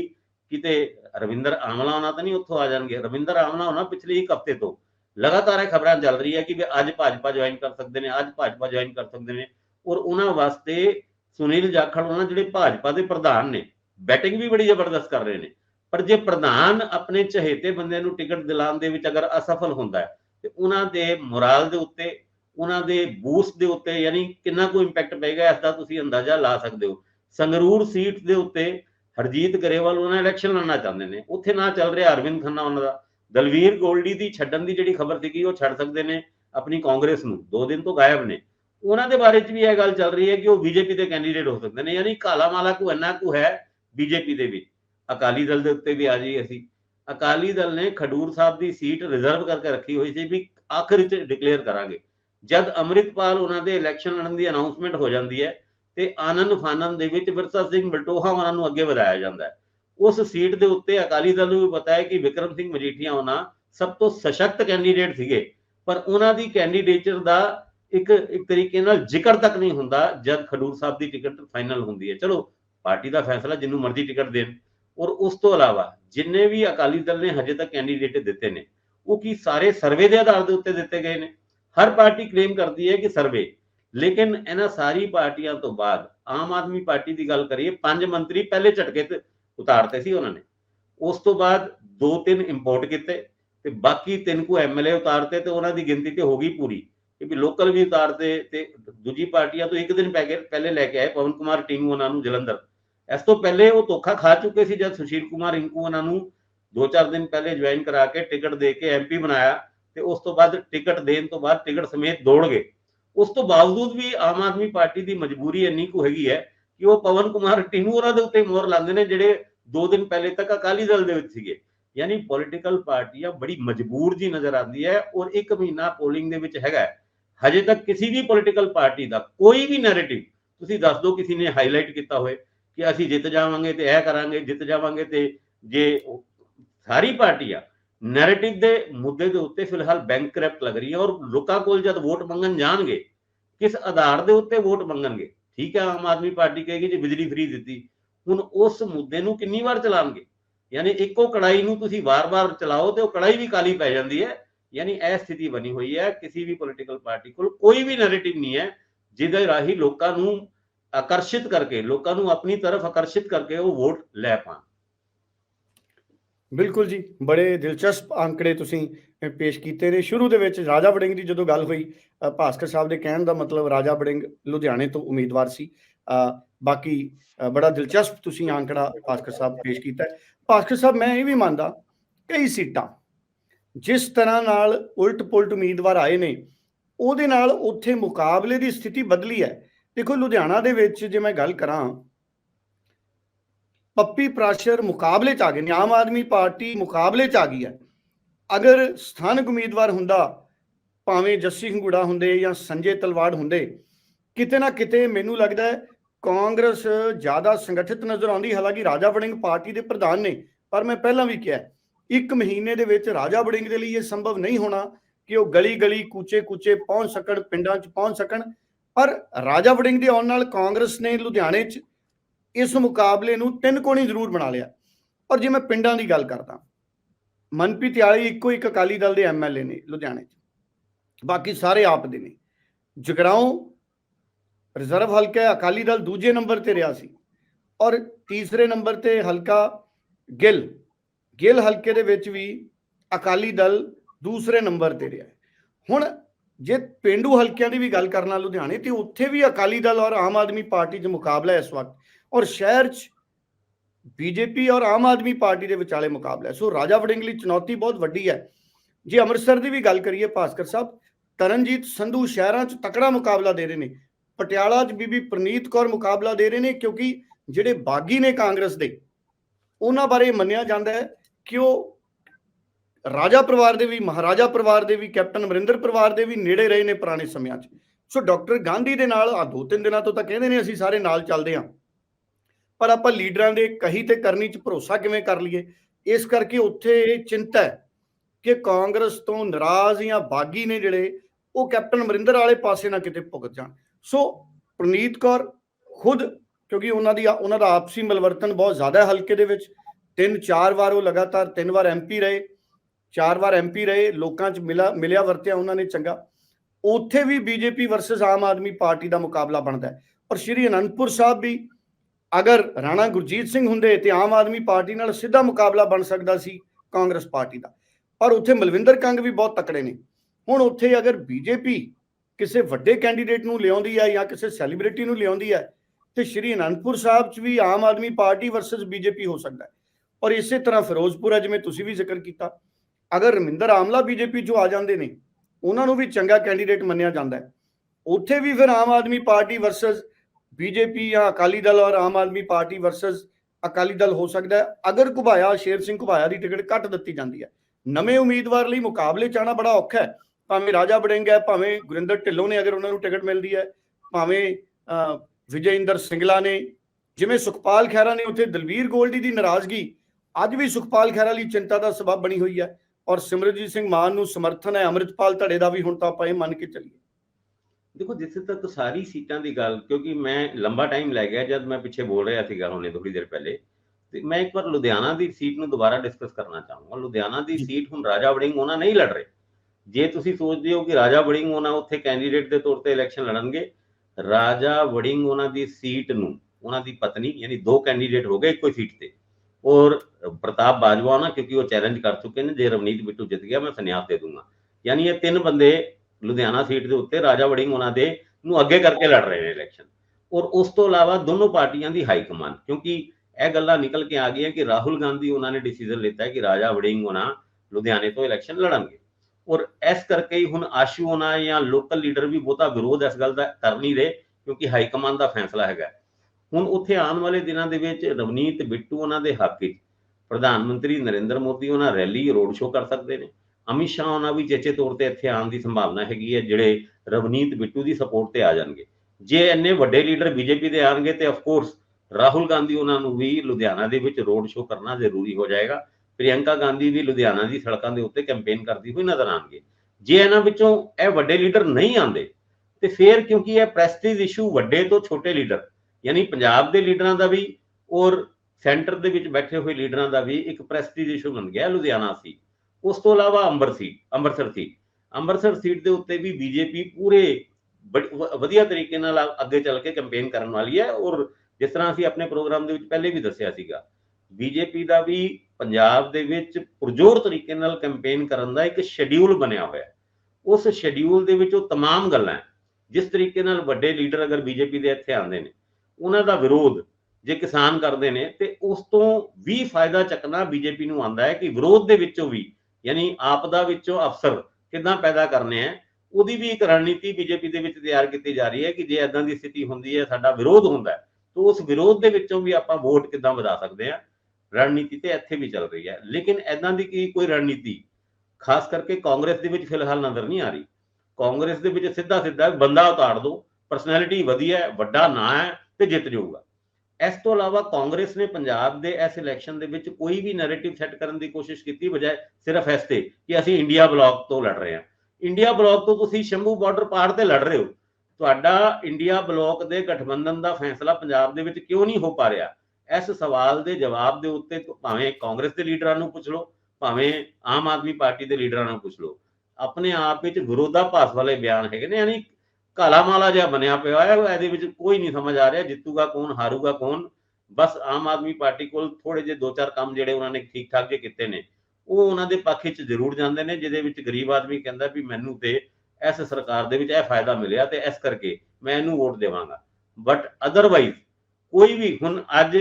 ਕਿਤੇ ਰਵਿੰਦਰ ਆਮਲਾ ਉਹਨਾਂ ਤਾਂ ਨਹੀਂ ਉੱਥੋਂ ਆ ਜਾਣਗੇ। ਰਵਿੰਦਰ ਆਮਲਾ ਉਹਨਾਂ ਪਿਛਲੇ ਇੱਕ ਹਫ਼ਤੇ ਤੋਂ। ਲਗਾਤਾਰ ਇਹ ਖਬਰਾਂ ਚੱਲ ਰਹੀ ਹੈ ਕਿ ਵੀ ਅੱਜ ਭਾਜਪਾ ਜੁਆਇਨ ਕਰ ਸਕਦੇ ਨੇ, ਅੱਜ ਭਾਜਪਾ ਜੁਆਇਨ ਕਰ ਸਕਦੇ ਨੇ ਔਰ ਉਹਨਾਂ ਵਾਸਤੇ ਸੁਨੀਲ ਜਾਖੜ ਉਹਨਾਂ ਜਿਹੜੇ ਭਾਜਪਾ ਦੇ ਪ੍ਰਧਾਨ ਨੇ, ਬੈਟਿੰਗ ਵੀ ਬੜੀ ਜ਼ਬਰਦਸਤ ਕਰ ਰਹੇ ਨੇ। ਪਰ ਜੇ ਪ੍ਰਧਾਨ ਆਪਣੇ ਚਹੇਤੇ ਬੰਦੇ ਨੂੰ ਟਿਕਟ ਦਿਲਾਉਣ ਦੇ ਵਿੱਚ ਅਗਰ ਅਸਫਲ ਹੁੰਦਾ ਹੈ, ਤੇ ਉਹਨਾਂ ਦੇ ਮੋਰਲ ਦੇ ਉੱਤੇ ਉਹਨਾਂ ਦੇ ਬੂਸਟ ਦੇ ਉੱਤੇ ਯਾਨੀ ਕਿੰਨਾ ਕੁ ਇੰਪੈਕਟ ਪਏਗਾ ਇਸ ਦਾ ਤੁਸੀਂ ਅੰਦਾਜ਼ਾ ਲਾ ਸਕਦੇ ਹੋ। ਸੰਗਰੂਰ ਸੀਟ ਦੇ ਉੱਤੇ ਹਰਜੀਤ ਗਰੇਵਾਲ ਉਹਨਾਂ ਇਲੈਕਸ਼ਨ ਲੜਨਾ ਚਾਹੁੰਦੇ ਨੇ। ਉੱਥੇ ਨਾ ਚੱਲ ਰਿਹਾ ਅਰਵਿੰਦ ਖੰਨਾ ਉਹਨਾਂ ਦਾ। ਦਲਵੀਰ ਗੋਲਡੀ ਦੀ ਛੱਡਣ ਦੀ ਜਿਹੜੀ ਖਬਰ ਸੀਗੀ, ਉਹ ਛੱਡ ਸਕਦੇ ਨੇ ਆਪਣੀ ਕਾਂਗਰਸ ਨੂੰ। ਦੋ ਦਿਨ ਤੋਂ ਗਾਇਬ ਨੇ। ਉਹਨਾਂ ਦੇ ਬਾਰੇ 'ਚ ਵੀ ਇਹ ਗੱਲ ਚੱਲ ਰਹੀ ਹੈ ਕਿ ਉਹ ਬੀਜੇਪੀ ਦੇ ਕੈਂਡੀਡੇਟ ਹੋ ਸਕਦੇ ਨੇ। ਯਾਨੀ ਕਾਲਾ ਮਾਲਾ ਕੋ ਇੰਨਾ ਕੁ ਹੈ ਬੀਜੇਪੀ ਦੇ ਵਿੱਚ। ਅਕਾਲੀ ਦਲ ਦੇ ਉੱਤੇ ਵੀ ਆ ਜੀ ਅਸੀਂ। ਅਕਾਲੀ ਦਲ ਨੇ ਖਡੂਰ ਸਾਹਿਬ ਦੀ ਸੀਟ ਰਿਜ਼ਰਵ ਕਰਕੇ ਰੱਖੀ ਹੋਈ ਸੀ ਵੀ ਆਖਰ 'ਚ ਡਿਕਲੇਅਰ ਕਰਾਂਗੇ। ਜਦ ਅੰਮ੍ਰਿਤਪਾਲ ਉਹਨਾਂ ਦੇ ਇਲੈਕਸ਼ਨ ਲੜਨ ਦੀ ਅਨਾਉਂਸਮੈਂਟ ਹੋ ਜਾਂਦੀ ਹੈ ਤੇ ਆਨੰਦ ਫਾਨਨ ਦੇ ਵਿੱਚ ਵਿਰਸਾ ਸਿੰਘ ਬਲਟੋਹਾ ਉਹਨਾਂ ਨੂੰ ਅੱਗੇ ਵਧਾਇਆ ਜਾਂਦਾ ਹੈ। ਉਸ ਸੀਟ ਦੇ ਉੱਤੇ ਅਕਾਲੀ ਦਲ ਨੂੰ ਵੀ ਪਤਾ ਹੈ ਕਿ ਵਿਕਰਮ ਸਿੰਘ ਮਜੀਠੀਆ ਉਹਨਾਂ ਸਭ ਤੋਂ ਸਸ਼ਕਤ ਕੈਂਡੀਡੇਟ ਸੀਗੇ, ਪਰ ਉਹਨਾਂ ਦੀ ਕੈਂਡੀਡੇਚਰ ਦਾ ਇੱਕ ਇੱਕ ਤਰੀਕੇ ਨਾਲ ਜ਼ਿਕਰ ਤੱਕ ਨਹੀਂ ਹੁੰਦਾ ਜਦ ਖਡੂਰ ਸਾਹਿਬ ਦੀ ਟਿਕਟ ਫਾਈਨਲ ਹੁੰਦੀ ਹੈ। ਚਲੋ, ਪਾਰਟੀ ਦਾ ਫੈਸਲਾ ਜਿੰਨੂੰ ਮਰਜ਼ੀ ਟਿਕਟ ਦੇਣ। ਔਰ ਉਸ ਤੋਂ ਇਲਾਵਾ ਜਿੰਨੇ ਵੀ ਅਕਾਲੀ ਦਲ ਨੇ ਹਜੇ ਤੱਕ ਕੈਂਡੀਡੇਟ ਦਿੱਤੇ ਨੇ, ਉਹ ਕੀ ਸਾਰੇ ਸਰਵੇ ਦੇ ਆਧਾਰ ਦੇ ਉੱਤੇ ਦਿੱਤੇ ਗਏ ਨੇ? ਹਰ ਪਾਰਟੀ ਕਲੇਮ ਕਰਦੀ ਹੈ ਕਿ ਸਰਵੇ ਲੇਕਿਨ ਇਹਨਾਂ ਸਾਰੀ ਪਾਰਟੀਆਂ ਤੋਂ ਬਾਅਦ ਆਮ ਆਦਮੀ ਪਾਰਟੀ ਦੀ ਗੱਲ ਕਰੀਏ, ਪੰਜ ਮੰਤਰੀ ਪਹਿਲੇ ਝਟਕੇ ਤੇ ਉਤਾਰਤੇ ਸੀ ਉਹਨਾਂ ਨੇ। ਉਸ ਤੋਂ ਬਾਅਦ ਦੋ ਤਿੰਨ ਇੰਪੋਰਟ ਕੀਤੇ ਤੇ ਬਾਕੀ ਤਿੰਨ ਕੋ ਐਮਐਲਏ ਉਤਾਰਤੇ ਤੇ ਉਹਨਾਂ ਦੀ ਗਿਣਤੀ ਤੇ ਹੋ ਗਈ ਪੂਰੀ ਕਿਉਂਕਿ ਲੋਕਲ ਵੀ ਉਤਾਰਤੇ ਤੇ ਦੂਜੀ ਪਾਰਟੀਆਂ ਤੋਂ ਇੱਕ ਦਿਨ ਪਹਿਲੇ ਪਹਿਲੇ ਲੈ ਕੇ ਆਏ ਪਵਨ ਕੁਮਾਰ ਟਿੰਗੂ ਉਹਨਾਂ ਨੂੰ, ਜਲੰਧਰ। ਇਸ ਤੋਂ ਪਹਿਲੇ ਉਹ ਧੋਖਾ ਖਾ ਚੁੱਕੇ ਸੀ ਜਦ ਸੁਸ਼ੀਲ ਕੁਮਾਰ ਰਿੰਕੂ ਉਹਨਾਂ ਨੂੰ ਦੋ ਚਾਰ ਦਿਨ ਪਹਿਲੇ ਜੁਆਇਨ ਕਰਾ ਕੇ ਟਿਕਟ ਦੇ ਕੇ ਐਮਪੀ ਬਣਾਇਆ। ਤੇ ਉਸ ਤੋਂ ਬਾਅਦ ਟਿਕਟ ਦੇਣ ਤੋਂ ਬਾਅਦ ਟਿਕਟ ਸਮੇਤ ਦੌੜ ਗਏ ਉਸ ਤੋਂ ਬਾਵਜੂਦ ਵੀ ਆਮ ਆਦਮੀ ਪਾਰਟੀ ਦੀ ਮਜਬੂਰੀ ਇੰਨੀ ਕੁ ਹੈਗੀ ਹੈ ਕਿ ਉਹ ਪਵਨ ਕੁਮਾਰ ਟਿੰਗੂ ਉਹਨਾਂ ਦੇ ਉੱਤੇ ਮੋਹਰ ਲਾਉਂਦੇ ਨੇ, ਜਿਹੜੇ ਦੋ ਦਿਨ ਪਹਿਲੇ ਤੱਕ ਅਕਾਲੀ ਦਲ ਦੇ ਵਿੱਚ ਸੀਗੇ। ਯਾਨੀ ਪੋਲੀਟੀਕਲ ਪਾਰਟੀਆਂ ਬੜੀ ਮਜਬੂਰ ਜੀ ਨਜ਼ਰ ਆਉਂਦੀ ਹੈ ਔਰ ਇੱਕ ਮਹੀਨਾ ਪੋਲਿੰਗ ਦੇ ਵਿੱਚ ਹੈਗਾ ਹਜੇ ਤੱਕ ਕਿਸੇ ਵੀ ਪੋਲੀਟੀਕਲ ਪਾਰਟੀ ਦਾ ਕੋਈ ਵੀ ਨੈਰੇਟਿਵ ਤੁਸੀਂ ਦੱਸ ਦਿਓ, ਕਿਸੇ ਨੇ ਹਾਈਲਾਈਟ ਕੀਤਾ ਹੋਏ ਕਿ ਅਸੀਂ ਜਿੱਤ ਜਾਵਾਂਗੇ ਤੇ ਇਹ ਕਰਾਂਗੇ, ਜਿੱਤ ਜਾਵਾਂਗੇ ਤੇ ਜੇ ਸਾਰੀ ਪਾਰਟੀਆਂ ਨੈਰੇਟਿਵ ਦੇ ਮੁੱਦੇ ਦੇ ਉੱਤੇ ਫਿਲਹਾਲ ਬੈਂਕ ਬੈਂਕਰਪਟ ਲੱਗ ਰਹੀ ਹੈ ਔਰ ਲੋਕਾਂ ਕੋਲ ਜਦ ਵੋਟ ਮੰਗਣ ਜਾਣਗੇ, ਕਿਸ ਆਧਾਰ ਦੇ ਉੱਤੇ ਵੋਟ ਮੰਗਣਗੇ? ਠੀਕ ਹੈ, ਆਮ ਆਦਮੀ ਪਾਰਟੀ ਕਹੇਗੀ ਜੀ ਬਿਜਲੀ ਫ੍ਰੀ ਦਿੱਤੀ। ਹੁਣ ਉਸ ਮੁੱਦੇ ਨੂੰ ਕਿੰਨੀ ਵਾਰ ਚਲਾਉਣਗੇ ਯਾਨੀ ਇੱਕੋ ਕੜਾਈ ਨੂੰ ਤੁਸੀਂ ਵਾਰ-ਵਾਰ ਚਲਾਓ ਤੇ ਉਹ ਕੜਾਈ ਵੀ ਕਾਲੀ ਪੈ ਜਾਂਦੀ ਹੈ। ਯਾਨੀ ਇਹ ਸਥਿਤੀ ਬਣੀ ਹੋਈ ਹੈ, ਕਿਸੇ ਵੀ ਪੋਲੀਟੀਕਲ ਪਾਰਟੀ ਕੋਲ ਕੋਈ ਵੀ ਨੈਰੇਟਿਵ ਨਹੀਂ ਹੈ, ਜਿਹਦੇ ਰਾਹੀਂ ਲੋਕਾਂ ਨੂੰ ਆਕਰਸ਼ਿਤ ਕਰਕੇ, ਲੋਕਾਂ ਨੂੰ ਆਪਣੀ ਤਰਫ ਆਕਰਸ਼ਿਤ ਕਰਕੇ ਉਹ ਵੋਟ ਲੈ ਪਾਣ। ਬਿਲਕੁਲ ਜੀ, ਬੜੇ ਦਿਲਚਸਪ ਅੰਕੜੇ ਤੁਸੀਂ ਪੇਸ਼ ਕੀਤੇ ਨੇ। ਸ਼ੁਰੂ ਦੇ ਵਿੱਚ ਰਾਜਾ ਵੜਿੰਗ ਦੀ ਜਦੋਂ ਗੱਲ ਹੋਈ ਭਾਸਕਰ ਸਾਹਿਬ ਦੇ ਕਹਿਣ ਦਾ ਮਤਲਬ ਰਾਜਾ ਵੜਿੰਗ ਲੁਧਿਆਣੇ ਤੋਂ ਉਮੀਦਵਾਰ ਸੀ। ਬਾਕੀ ਬੜਾ ਦਿਲਚਸਪ ਤੁਸੀਂ ਅੰਕੜਾ ਭਾਸਕਰ ਸਾਹਿਬ ਪੇਸ਼ ਕੀਤਾ ਭਾਸਕਰ ਸਾਹਿਬ, ਮੈਂ ਇਹ ਵੀ ਮੰਨਦਾ, ਕਈ ਸੀਟਾਂ ਜਿਸ ਤਰ੍ਹਾਂ ਨਾਲ ਉਲਟ ਪੁਲਟ ਉਮੀਦਵਾਰ ਆਏ ਨੇ, ਉਹਦੇ ਨਾਲ ਉੱਥੇ ਮੁਕਾਬਲੇ ਦੀ ਸਥਿਤੀ ਬਦਲੀ ਹੈ। ਦੇਖੋ, ਲੁਧਿਆਣਾ ਦੇ ਵਿੱਚ ਜੇ ਮੈਂ ਗੱਲ ਕਰਾਂ ਪੱਪੀ ਪ੍ਰਾਸ਼ਰ ਮੁਕਾਬਲੇ ਚ ਆ ਗਏ ਨੇ, ਆਮ ਆਦਮੀ ਪਾਰਟੀ ਮੁਕਾਬਲੇ ਚ ਆ ਗਈ ਹੈ। ਅਗਰ ਸਥਾਨਕ ਉਮੀਦਵਾਰ ਹੁੰਦਾ, ਭਾਵੇਂ ਜੱਸੀ ਹੰਗੂੜਾ ਹੁੰਦੇ ਜਾਂ ਸੰਜੇ ਤਲਵਾੜ ਹੁੰਦੇ, ਕਿਤੇ ਨਾ ਕਿਤੇ ਮੈਨੂੰ ਲੱਗਦਾ ਹੈ ਕਾਂਗਰਸ ਜ਼ਿਆਦਾ ਸੰਗਠਿਤ ਨਜ਼ਰ ਆਉਂਦੀ, ਹਾਲਾਂਕਿ ਰਾਜਾ ਵੜਿੰਗ ਪਾਰਟੀ ਦੇ ਪ੍ਰਧਾਨ ਨੇ, ਪਰ ਮੈਂ ਪਹਿਲਾਂ ਵੀ ਕਿਹਾ ਇੱਕ ਮਹੀਨੇ ਦੇ ਵਿੱਚ ਰਾਜਾ ਵੜਿੰਗ ਦੇ ਲਈ ਇਹ ਸੰਭਵ ਨਹੀਂ ਹੋਣਾ ਕਿ ਉਹ ਗਲੀ ਗਲੀ ਕੂਚੇ ਕੂਚੇ ਪਹੁੰਚ ਸਕਣ, ਪਿੰਡਾਂ 'ਚ ਪਹੁੰਚ ਸਕਣ। ਪਰ ਰਾਜਾ ਵੜਿੰਗ ਦੇ ਆਉਣ ਨਾਲ ਕਾਂਗਰਸ ਨੇ ਲੁਧਿਆਣੇ 'ਚ ਇਸ ਮੁਕਾਬਲੇ ਨੂੰ ਤਿੰਨ ਕੋਣੀ ਜ਼ਰੂਰ ਬਣਾ ਲਿਆ। ਔਰ ਜੇ ਮੈਂ ਪਿੰਡਾਂ ਦੀ ਗੱਲ ਕਰਦਾ, ਮਨਪ੍ਰੀਤ ਯਾਲੀ ਇੱਕੋ ਇੱਕ ਅਕਾਲੀ ਦਲ ਦੇ ਐਮਐਲਏ ਨੇ ਲੁਧਿਆਣੇ 'ਚ। ਬਾਕੀ ਸਾਰੇ ਆਪ ਦੇ ਨੇ। ਜਗਰਾਉਂ ਰਿਜ਼ਰਵ ਹਲਕਾ ਅਕਾਲੀ ਦਲ ਦੂਜੇ ਨੰਬਰ ਤੇ ਰਿਹਾ ਸੀ। ਔਰ ਤੀਸਰੇ ਨੰਬਰ ਤੇ ਹਲਕਾ ਗਿੱਲ। ਗਿੱਲ ਹਲਕੇ ਦੇ ਵਿੱਚ ਵੀ ਅਕਾਲੀ ਦਲ ਦੂਸਰੇ ਨੰਬਰ ਤੇ ਰਿਹਾ ਹੁਣ ਜੇ ਪਿੰਡੂ ਹਲਕਿਆਂ ਦੀ ਵੀ ਗੱਲ ਕਰਨਾ ਲੁਧਿਆਣੇ, ਤੇ ਉੱਥੇ ਵੀ ਅਕਾਲੀ ਦਲ ਔਰ ਆਮ ਆਦਮੀ ਪਾਰਟੀ 'ਚ ਮੁਕਾਬਲਾ ਇਸ ਵਕਤ। ਔਰ ਸ਼ਹਿਰ 'ਚ ਬੀਜੇਪੀ ਔਰ ਆਮ ਆਦਮੀ ਪਾਰਟੀ ਦੇ ਵਿਚਾਲੇ ਮੁਕਾਬਲਾ ਸੋ ਰਾਜਾ ਵੜਿੰਗ ਲਈ ਚੁਣੌਤੀ ਬਹੁਤ ਵੱਡੀ ਹੈ। ਜੇ ਅੰਮ੍ਰਿਤਸਰ ਦੀ ਵੀ ਗੱਲ ਕਰੀਏ, ਭਾਸਕਰ ਸਾਹਿਬ, ਤਰਨਜੀਤ ਸੰਧੂ ਸ਼ਹਿਰਾਂ 'ਚ ਤਕੜਾ ਮੁਕਾਬਲਾ ਦੇ ਰਹੇ ਨੇ। ਪਟਿਆਲਾ 'ਚ ਬੀਬੀ ਪ੍ਰਨੀਤ ਕੌਰ ਮੁਕਾਬਲਾ ਦੇ ਰਹੇ ਨੇ ਕਿਉਂਕਿ ਜਿਹੜੇ ਬਾਗੀ ਨੇ ਕਾਂਗਰਸ ਦੇ, ਉਹਨਾਂ ਬਾਰੇ ਮੰਨਿਆ ਜਾਂਦਾ ਹੈ ਕਿ ਉਹ ਰਾਜਾ ਪਰਿਵਾਰ ਦੇ ਵੀ, ਮਹਾਰਾਜਾ ਪਰਿਵਾਰ ਦੇ ਵੀ, ਕੈਪਟਨ ਅਮਰਿੰਦਰ ਪਰਿਵਾਰ ਦੇ ਵੀ ਨੇੜੇ ਰਹੇ ਨੇ ਪੁਰਾਣੇ ਸਮਿਆਂ 'ਚ। ਸੋ ਡਾਕਟਰ ਗਾਂਧੀ ਦੇ ਨਾਲ ਆ ਦੋ ਤਿੰਨ ਦਿਨਾਂ ਤੋਂ ਤਾਂ ਕਹਿੰਦੇ ਨੇ ਅਸੀਂ ਸਾਰੇ ਨਾਲ ਚੱਲਦੇ ਹਾਂ। ਪਰ ਆਪਾਂ ਲੀਡਰਾਂ ਦੇ ਕਹੀ ਤੇ ਕਰਨੀ 'ਚ ਭਰੋਸਾ ਕਿਵੇਂ ਕਰ ਲਈਏ? ਇਸ ਕਰਕੇ ਉੱਥੇ ਇਹ ਚਿੰਤਾ ਹੈ ਕਿ ਕਾਂਗਰਸ ਤੋਂ ਨਾਰਾਜ਼ ਜਾਂ ਬਾਗੀ ਨੇ ਜਿਹੜੇ, ਉਹ ਕੈਪਟਨ ਅਮਰਿੰਦਰ ਵਾਲੇ ਪਾਸੇ ਨਾ ਕਿਤੇ ਭੁਗਤ ਜਾਣ। ਸੋ ਪ੍ਰਨੀਤ ਕੌਰ ਖੁਦ, ਕਿਉਂਕਿ ਉਹਨਾਂ ਦੀ ਉਹਨਾਂ ਦਾ ਆਪਸੀ ਮਿਲਵਰਤਨ ਬਹੁਤ ਜ਼ਿਆਦਾ ਹੈ ਹਲਕੇ ਦੇ ਵਿੱਚ, ਤਿੰਨ ਚਾਰ ਵਾਰ ਉਹ ਲਗਾਤਾਰ ਤਿੰਨ ਵਾਰ ਐਮਪੀ ਰਹੇ, ਚਾਰ ਵਾਰ ਐਮਪੀ ਰਹੇ, ਲੋਕਾਂ 'ਚ ਮਿਲਾ, ਮਿਲਿਆ ਵਰਤਿਆ ਉਹਨਾਂ ਨੇ ਚੰਗਾ। ਉੱਥੇ ਵੀ BJP versus Aam Aadmi party ਦਾ ਮੁਕਾਬਲਾ ਬਣਦਾ ਹੈ। ਔਰ ਸ਼੍ਰੀ ਅਨੰਦਪੁਰ ਸਾਹਿਬ ਵੀ ਅਗਰ ਰਾਣਾ ਗੁਰਜੀਤ ਸਿੰਘ ਹੁੰਦੇ ਤੇ ਆਮ ਆਦਮੀ ਪਾਰਟੀ ਨਾਲ ਸਿੱਧਾ ਮੁਕਾਬਲਾ ਬਣ ਸਕਦਾ ਸੀ ਕਾਂਗਰਸ ਪਾਰਟੀ ਦਾ। ਪਰ ਉੱਥੇ ਮਲਵਿੰਦਰ ਕੰਗ ਵੀ ਬਹੁਤ ਤਕੜੇ ਨੇ। ਹੁਣ ਉੱਥੇ ਅਗਰ ਬੀਜੇਪੀ ਕਿਸੇ ਵੱਡੇ ਕੈਂਡੀਡੇਟ ਨੂੰ ਲਿਆਉਂਦੀ ਹੈ ਜਾਂ ਕਿਸੇ ਸੈਲੀਬ੍ਰਿਟੀ ਨੂੰ ਲਿਆਉਂਦੀ ਹੈ, ਤੇ ਸ਼੍ਰੀ ਅਨੰਦਪੁਰ ਸਾਹਿਬ 'ਚ ਵੀ Aam Aadmi party versus BJP ਹੋ ਸਕਦਾ ਹੈ। ਔਰ ਇਸੇ ਤਰ੍ਹਾਂ ਫਿਰੋਜ਼ਪੁਰ ਹੈ, ਜਿਵੇਂ ਤੁਸੀਂ ਵੀ ਜ਼ਿਕਰ ਕੀਤਾ। ਅਗਰ ਰਮਿੰਦਰ ਆਮਲਾ ਬੀਜੇਪੀ 'ਚੋਂ ਆ ਜਾਂਦੇ ਨੇ, ਉਹਨਾਂ ਨੂੰ ਵੀ ਚੰਗਾ ਕੈਂਡੀਡੇਟ ਮੰਨਿਆ ਜਾਂਦਾ ਹੈ। ਉੱਥੇ ਵੀ ਫਿਰ Aam Aadmi party versus BJP ਜਾਂ ਅਕਾਲੀ ਦਲ ਔਰ ਆਮ ਆਦਮੀ ਪਾਰਟੀ ਵਰਸਸ ਅਕਾਲੀ ਦਲ ਹੋ ਸਕਦਾ ਹੈ। ਅਗਰ ਘੁਬਾਇਆ ਸ਼ੇਰ ਸਿੰਘ ਘੁਬਾਇਆ ਦੀ ਟਿਕਟ ਘੱਟ ਦਿੱਤੀ ਜਾਂਦੀ ਹੈ। ਨਵੇਂ ਉਮੀਦਵਾਰ ਲਈ ਮੁਕਾਬਲੇ ਚ ਆਉਣਾ ਬੜਾ ਔਖਾ ਹੈ। ਭਾਵੇਂ ਰਾਜਾ ਬੜਿੰਗ ਹੈ ਭਾਵੇਂ ਗੁਰਿੰਦਰ ਢਿੱਲੋਂ ਨੇ ਅਗਰ ਉਹਨਾਂ ਨੂੰ ਟਿਕਟ ਮਿਲਦੀ ਹੈ ਭਾਵੇਂ ਅਹ, ਵਿਜੇਇੰਦਰ ਸਿੰਗਲਾ ਨੇ ਜਿਵੇਂ ਸੁਖਪਾਲ ਖਹਿਰਾ ਨੇ ਉੱਥੇ ਦਲਵੀਰ ਗੋਲਡੀ ਦੀ ਨਾਰਾਜ਼ਗੀ ਅੱਜ ਵੀ ਸੁਖਪਾਲ ਖਹਿਰਾ ਲਈ ਚਿੰਤਾ ਦਾ ਸਬਬ ਬਣੀ ਹੋਈ ਹੈ। ਔਰ ਸਿਮਰਜੀਤ ਸਿੰਘ ਮਾਨ ਨੂੰ ਸਮਰਥਨ ਹੈ ਅੰਮ੍ਰਿਤਪਾਲ ਧੜੇ ਦਾ ਵੀ ਹੁਣ ਤਾਂ ਆਪਾਂ ਇਹ ਮੰਨ ਕੇ ਚੱਲੀਏ। ਦੇਖੋ ਜਿੱਥੇ ਤੱਕ ਸਾਰੀ ਸੀਟਾਂ ਦੀ ਗੱਲ ਕਿਉਂਕਿ ਮੈਂ ਲੰਬਾ ਟਾਈਮ ਲੈ ਗਿਆ ਜਦ ਮੈਂ ਪਿੱਛੇ ਬੋਲ ਰਿਹਾ ਸੀਗਾ ਹੁਣੇ ਥੋੜੀ ਦੇਰ ਪਹਿਲੇ ਤੇ ਮੈਂ ਇੱਕ ਵਾਰ ਲੁਧਿਆਣਾ ਦੀ ਸੀਟ ਨੂੰ ਦੁਬਾਰਾ ਡਿਸਕਸ ਕਰਨਾ ਚਾਹੂੰਗਾ। ਲੁਧਿਆਣਾ ਦੀ। ਸੀਟ ਹੁਣ ਰਾਜਾ ਵੜਿੰਗ ਉਹਨਾਂ ਨਹੀਂ ਲੜ ਰਹੇ। ਜੇ ਤੁਸੀਂ ਸੋਚਦੇ ਹੋ ਕਿ ਰਾਜਾ ਵੜਿੰਗ ਉਹਨਾਂ ਉੱਥੇ ਕੈਂਡੀਡੇਟ ਦੇ ਤੌਰ ਤੇ ਇਲੈਕਸ਼ਨ ਲੜਨਗੇ ਰਾਜਾ ਵੜਿੰਗ ਉਹਨਾਂ ਦੀ ਸੀਟ ਨੂੰ ਉਹਨਾਂ ਦੀ ਪਤਨੀ ਯਾਨੀ ਦੋ ਕੈਂਡੀਡੇਟ ਹੋ ਗਏ ਇੱਕੋ ਹੀ ਸੀਟ ਤੇ ਔਰ ਪ੍ਰਤਾਪ ਬਾਜਵਾ ਨਾ ਕਿਉਂਕਿ ਉਹ ਚੈਲੰਜ ਕਰ ਚੁੱਕੇ ਨੇ ਜੇ ਰਵਨੀਤ ਬਿੱਟੂ ਜਿੱਤ ਗਿਆ ਮੈਂ ਸੰਨਿਆਸ ਦੇ ਦੂੰਗਾ। ਯਾਨੀ ਇਹ ਤਿੰਨ ਬੰਦੇ ਲੁਧਿਆਣਾ ਸੀਟ ਦੇ ਉੱਤੇ ਰਾਜਾ ਵੜਿੰਗ ਉਹਨਾਂ ਦੇ ਨੂੰ ਅੱਗੇ ਕਰਕੇ ਲੜ ਰਹੇ ਨੇ ਇਲੈਕਸ਼ਨ ਔਰ ਉਸ ਤੋਂ ਇਲਾਵਾ ਦੋਨੋਂ ਪਾਰਟੀਆਂ ਦੀ ਹਾਈ ਕਮਾਨ ਕਿਉਂਕਿ ਇਹ ਗੱਲਾਂ ਨਿਕਲ ਕੇ ਆ ਗਈਆਂ ਕਿ ਰਾਹੁਲ ਗਾਂਧੀ ਉਹਨਾਂ ਨੇ ਡਿਸੀਜਨ ਲਿੱਤਾ ਕਿ ਰਾਜਾ ਵੜਿੰਗ ਉਹਨਾਂ ਲੁਧਿਆਣੇ ਤੋਂ ਇਲੈਕਸ਼ਨ ਲੜਨਗੇ। ਔਰ ਇਸ ਕਰਕੇ ਹੀ ਹੁਣ ਆਸ਼ੂ ਹੋਣਾ ਜਾਂ ਲੋਕਲ ਲੀਡਰ ਵੀ ਬਹੁਤਾ ਵਿਰੋਧ ਇਸ ਗੱਲ ਦਾ ਕਰ ਨਹੀਂ ਰਹੇ, ਕਿਉਂਕਿ ਹਾਈ ਕਮਾਨ ਦਾ ਫੈਸਲਾ ਹੈਗਾ। ਹੁਣ ਉੱਥੇ ਆਉਣ ਵਾਲੇ ਦਿਨਾਂ ਦੇ ਵਿੱਚ ਰਵਨੀਤ ਬਿੱਟੂ ਉਹਨਾਂ ਦੇ ਹੱਕ ਵਿੱਚ ਪ੍ਰਧਾਨ ਮੰਤਰੀ ਨਰਿੰਦਰ ਮੋਦੀ ਉਹਨਾਂ ਰੈਲੀ ਰੋਡ ਸ਼ੋਅ ਕਰ ਸਕਦੇ ਨੇ। ਅਮਿਤ ਸ਼ਾਹ ਉਹਨਾਂ ਵੀ ਚੇਚੇ ਤੌਰ ਤੇ ਇੱਥੇ ਆਉਣ ਦੀ ਸੰਭਾਵਨਾ ਹੈਗੀ ਹੈ, ਜਿਹੜੇ ਰਵਨੀਤ ਬਿੱਟੂ ਦੀ ਸਪੋਰਟ ਤੇ ਆ ਜਾਣਗੇ। ਜੇ ਇੰਨੇ ਵੱਡੇ ਲੀਡਰ ਬੀਜੇਪੀ ਦੇ ਆਣਗੇ ਤੇ ਆਫ ਕੋਰਸ ਰਾਹੁਲ ਗਾਂਧੀ ਉਹਨਾਂ ਨੂੰ ਵੀ ਲੁਧਿਆਣਾ ਦੇ ਵਿੱਚ ਰੋਡ ਸ਼ੋਅ ਕਰਨਾ ਜ਼ਰੂਰੀ ਹੋ ਜਾਏਗਾ। ਪ੍ਰਿਯੰਕਾ ਗਾਂਧੀ ਵੀ ਲੁਧਿਆਣਾ ਦੀ ਸੜਕਾਂ ਦੇ ਉੱਤੇ ਕੈਂਪੇਨ ਕਰਦੀ ਹੋਈ ਨਜ਼ਰ ਆਣਗੇ ਜੇ ਇਹਨਾਂ ਵਿੱਚੋਂ ਇਹ ਵੱਡੇ ਲੀਡਰ ਨਹੀਂ ਆਉਂਦੇ, ਤੇ ਫਿਰ ਕਿਉਂਕਿ ਇਹ ਪ੍ਰੈਸਟੀਜ ਇਸ਼ੂ ਵੱਡੇ ਤੋਂ ਛੋਟੇ ਲੀਡਰ ਯਾਨੀ ਪੰਜਾਬ ਦੇ ਲੀਡਰਾਂ ਦਾ ਵੀ ਔਰ ਸੈਂਟਰ ਦੇ ਵਿੱਚ ਬੈਠੇ ਹੋਏ ਲੀਡਰਾਂ ਦਾ ਵੀ ਇੱਕ ਪ੍ਰੈਸਟੀਜ ਇਸ਼ੂ ਬਣ ਗਿਆ ਲੁਧਿਆਣਾ ਸੀ। ਉਸ ਤੋਂ ਇਲਾਵਾ ਅੰਮ੍ਰਿਤਸਰ ਸੀ ਅੰਮ੍ਰਿਤਸਰ ਸੀ ਅੰਮ੍ਰਿਤਸਰ ਸੀਟ ਦੇ ਉੱਤੇ ਵੀ ਬੀਜੇਪੀ ਪੂਰੇ ਬੜ- ਵ- ਵਧੀਆ ਤਰੀਕੇ ਨਾਲ ਅ- ਅੱਗੇ ਚੱਲ ਕੇ ਕੈਂਪੇਨ ਕਰਨ ਵਾਲੀ ਹੈ ਔਰ ਜਿਸ ਤਰ੍ਹਾਂ ਅਸੀਂ ਆਪਣੇ ਪ੍ਰੋਗਰਾਮ ਦੇ ਵਿੱਚ ਪਹਿਲੇ ਵੀ ਦੱਸਿਆ ਸੀਗਾ ਬੀਜੇਪੀ ਦਾ ਵੀ ਪੰਜਾਬ ਦੇ ਵਿੱਚ ਪੁਰਜੋਰ ਤਰੀਕੇ ਨਾਲ ਕੈਂਪੇਨ ਕਰਨ ਦਾ ਇੱਕ ਸ਼ੈਡਿਊਲ ਬਣਿਆ ਹੋਇਆ ਹੈ ਉਸ ਸ਼ੈਡਿਊਲ ਦੇ ਵਿੱਚ ਉਹ तमाम ਗੱਲਾਂ ਹੈ। ਜਿਸ ਤਰੀਕੇ ਨਾਲ ਵੱਡੇ ਲੀਡਰ ਅਗਰ ਬੀਜੇਪੀ ਦੇ ਇੱਥੇ ਆਉਂਦੇ ਨੇ ਉਹਨਾਂ ਦਾ ਵਿਰੋਧ ਜੇ ਕਿਸਾਨ ਕਰਦੇ ਨੇ ਤੇ ਉਸ ਤੋਂ ਵੀ ਫਾਇਦਾ ਚੱਕਣਾ ਬੀਜੇਪੀ ਨੂੰ ਆਉਂਦਾ ਹੈ ਕਿ ਵਿਰੋਧ ਦੇ ਵਿੱਚੋਂ ਵੀ ਯਾਨੀ ਆਪਦਾ ਵਿੱਚੋਂ ਅਫਸਰ ਕਿੱਦਾਂ ਪੈਦਾ ਕਰਨੇ ਆ, ਉਹਦੀ ਵੀ ਇੱਕ ਰਣਨੀਤੀ ਬੀਜੇਪੀ ਦੇ ਵਿੱਚ ਤਿਆਰ ਕੀਤੀ ਜਾ ਰਹੀ ਹੈ ਕਿ ਜੇ ਇਦਾਂ ਦੀ ਸਥਿਤੀ ਹੁੰਦੀ ਹੈ, ਸਾਡਾ ਵਿਰੋਧ ਹੁੰਦਾ ਹੈ, ਤਾਂ ਉਸ ਵਿਰੋਧ ਦੇ ਵਿੱਚੋਂ ਵੀ ਆਪਾਂ ਵੋਟ ਕਿੱਦਾਂ ਵਧਾ ਸਕਦੇ ਆ ਰਣਨੀਤੀ ਤੇ ਇੱਥੇ ਵੀ ਚੱਲ ਰਹੀ ਹੈ। ਲੇਕਿਨ ਇਦਾਂ ਦੀ ਕੀ ਕੋਈ ਰਣਨੀਤੀ? ਖਾਸ ਕਰਕੇ ਕਾਂਗਰਸ ਦੇ ਵਿੱਚ ਫਿਲਹਾਲ ਨਜ਼ਰ ਨਹੀਂ ਆ ਰਹੀ। ਕਾਂਗਰਸ ਦੇ ਵਿੱਚ ਸਿੱਧਾ ਸਿੱਧਾ ਬੰਦਾ ਉਤਾਰ ਦਿਓ ਪਰਸਨੈਲਿਟੀ ਵਧੀਆ ਹੈ, ਵੱਡਾ ਨਾਂ ਹੈ ਤੇ ਜਿੱਤ ਜਾਊਗਾ। ਇਸ ਤੋਂ ਇਲਾਵਾ ਕਾਂਗਰਸ ਨੇ ਪੰਜਾਬ ਦੇ ਇਸ ਇਲੈਕਸ਼ਨ ਦੇ ਵਿੱਚ ਕੋਈ ਵੀ ਨੈਰੇਟਿਵ ਸੈੱਟ ਕਰਨ ਦੀ ਕੋਸ਼ਿਸ਼ ਕੀਤੀ, ਬਜਾਏ ਸਿਰਫ ਇਸ ਤੇ ਕਿ ਅਸੀਂ ਇੰਡੀਆ ਬਲੌਕ ਤੋਂ ਲੜ ਰਹੇ ਹਾਂ। ਇੰਡੀਆ ਬਲਾਕ ਤੋਂ ਤੁਸੀਂ ਸ਼ੰਭੂ ਬਾਰਡਰ ਪਾਰ ਤੇ ਲੜ ਰਹੇ ਹੋ। ਤੁਹਾਡਾ ਇੰਡੀਆ ਬਲੌਕ ਦੇ ਗਠਬੰਧਨ ਦਾ ਫੈਸਲਾ ਪੰਜਾਬ ਦੇ ਵਿੱਚ ਕਿਉਂ ਨਹੀਂ ਹੋ ਪਾ ਰਿਹਾ? ਇਸ ਸਵਾਲ ਦੇ ਜਵਾਬ ਦੇ ਉੱਤੇ ਭਾਵੇਂ ਕਾਂਗਰਸ ਦੇ ਲੀਡਰਾਂ ਨੂੰ ਪੁੱਛ ਲਓ, ਭਾਵੇਂ ਆਮ ਆਦਮੀ ਪਾਰਟੀ ਦੇ ਲੀਡਰਾਂ ਨੂੰ ਪੁੱਛ ਲਓ, ਆਪਣੇ ਆਪ ਵਿੱਚ ਵਿਰੋਧਾਭਾਸ ਵਾਲੇ ਬਿਆਨ ਹੈਗੇ ਨੇ, ਯਾਨੀ ਕਾਲਾ ਮਾਲਾ ਜਿਹਾ ਬਣਿਆ ਪਿਆ ਹੈ ਇਹਦੇ ਵਿੱਚ ਕੋਈ ਨਹੀਂ ਸਮਝ ਆ ਰਿਹਾ, ਜਿੱਤੂਗਾ ਕੌਣ, ਹਾਰੂਗਾ ਕੌਣ। ਬਸ ਆਮ ਆਦਮੀ ਪਾਰਟੀ ਕੋਲ ਥੋੜੇ ਜਿਹੇ ਦੋ ਚਾਰ ਕੰਮ ਜਿਹੜੇ ਉਹਨਾਂ ਨੇ ਠੀਕ ਠਾਕ ਜੇ ਕੀਤੇ ਨੇ, ਉਹ ਉਹਨਾਂ ਦੇ ਪੱਖ ਵਿੱਚ ਜ਼ਰੂਰ ਜਾਂਦੇ ਨੇ, ਜਿਹਦੇ ਵਿੱਚ ਗਰੀਬ ਆਦਮੀ ਕਹਿੰਦਾ ਵੀ ਮੈਨੂੰ ਤੇ ਇਸ ਸਰਕਾਰ ਦੇ ਵਿੱਚ ਇਹ ਫਾਇਦਾ ਮਿਲਿਆ ਤੇ ਇਸ ਕਰਕੇ ਮੈਂ ਇਹਨੂੰ ਵੋਟ ਦੇਵਾਂਗਾ। ਬਟ ਅਦਰਵਾਈਜ਼ ਕੋਈ ਵੀ ਹੁਣ ਅੱਜ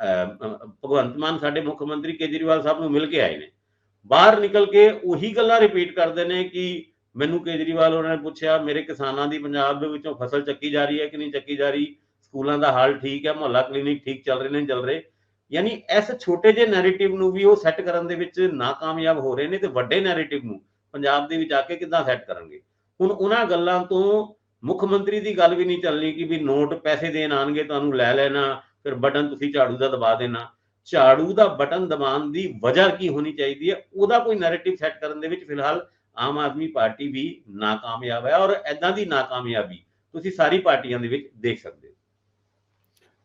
ਭਗਵੰਤ ਮਾਨ ਸਾਡੇ ਮੁੱਖ ਮੰਤਰੀ ਕੇਜਰੀਵਾਲ ਸਾਹਿਬ ਨੂੰ ਮਿਲ ਕੇ ਆਏ ਨੇ, ਬਾਹਰ ਨਿਕਲ ਕੇ ਉਹੀ ਗੱਲਾਂ ਰਿਪੀਟ ਕਰਦੇ ਨੇ ਕਿ ਮੈਨੂੰ ਕੇਜਰੀਵਾਲ ਹੋਰਾਂ ਨੇ ਪੁੱਛਿਆ, ਮੇਰੇ ਕਿਸਾਨਾਂ ਦੀ ਪੰਜਾਬ ਦੇ ਵਿੱਚੋਂ ਫਸਲ ਚੱਕੀ ਜਾ ਰਹੀ ਹੈ ਕਿ ਨਹੀਂ ਚੱਕੀ ਜਾ ਰਹੀ? ਸਕੂਲਾਂ ਦਾ ਹਾਲ ਠੀਕ ਹੈ, ਮੁਹੱਲਾ ਕਲੀਨਿਕ ਠੀਕ ਚੱਲ ਰਹੇ ਨੇ ਚੱਲ ਰਹੇ। ਯਾਨੀ ਇਸ ਛੋਟੇ ਜਿਹੇ ਨੈਰੇਟਿਵ ਨੂੰ ਵੀ ਉਹ ਸੈੱਟ ਕਰਨ ਦੇ ਵਿੱਚ ਨਾਕਾਮਯਾਬ ਹੋ ਰਹੇ ਨੇ ਤੇ ਵੱਡੇ ਨੈਰੇਟਿਵ ਨੂੰ ਪੰਜਾਬ ਦੇ ਵਿੱਚ ਆ ਕੇ ਕਿੱਦਾਂ ਸੈੱਟ ਕਰਨਗੇ? ਹੁਣ ਉਹਨਾਂ ਗੱਲਾਂ ਤੋਂ ਮੁੱਖ ਮੰਤਰੀ ਦੀ ਗੱਲ ਵੀ ਨਹੀਂ ਚੱਲਣੀ ਕਿ ਵੀ ਨੋਟ ਪੈਸੇ ਦੇਣ ਆਣਗੇ ਤੁਹਾਨੂੰ ਲੈ ਲੈਣਾ, ਫਿਰ ਬਟਨ ਤੁਸੀਂ ਝਾੜੂ ਦਾ ਦਬਾ ਦੇਣਾ। ਝਾੜੂ ਦਾ ਬਟਨ ਦਬਾਉਣ ਦੀ ਵਜ੍ਹਾ ਕੀ ਹੋਣੀ ਚਾਹੀਦੀ ਹੈ? ਉਹਦਾ ਕੋਈ ਨੈਰੇਟਿਵ ਸੈੱਟ ਕਰਨ ਦੇ ਵਿੱਚ ਫਿਲਹਾਲ ਆਮ ਆਦਮੀ ਪਾਰਟੀ ਵੀ ਨਾਕਾਮਯਾਬ ਹੈ ਔਰ ਐਦਾਂ ਦੀ ਨਾਕਾਮਯਾਬੀ ਤੁਸੀਂ ਸਾਰੀ ਪਾਰਟੀਆਂ ਦੇ ਵਿੱਚ ਦੇਖ ਸਕਦੇ ਹੋ।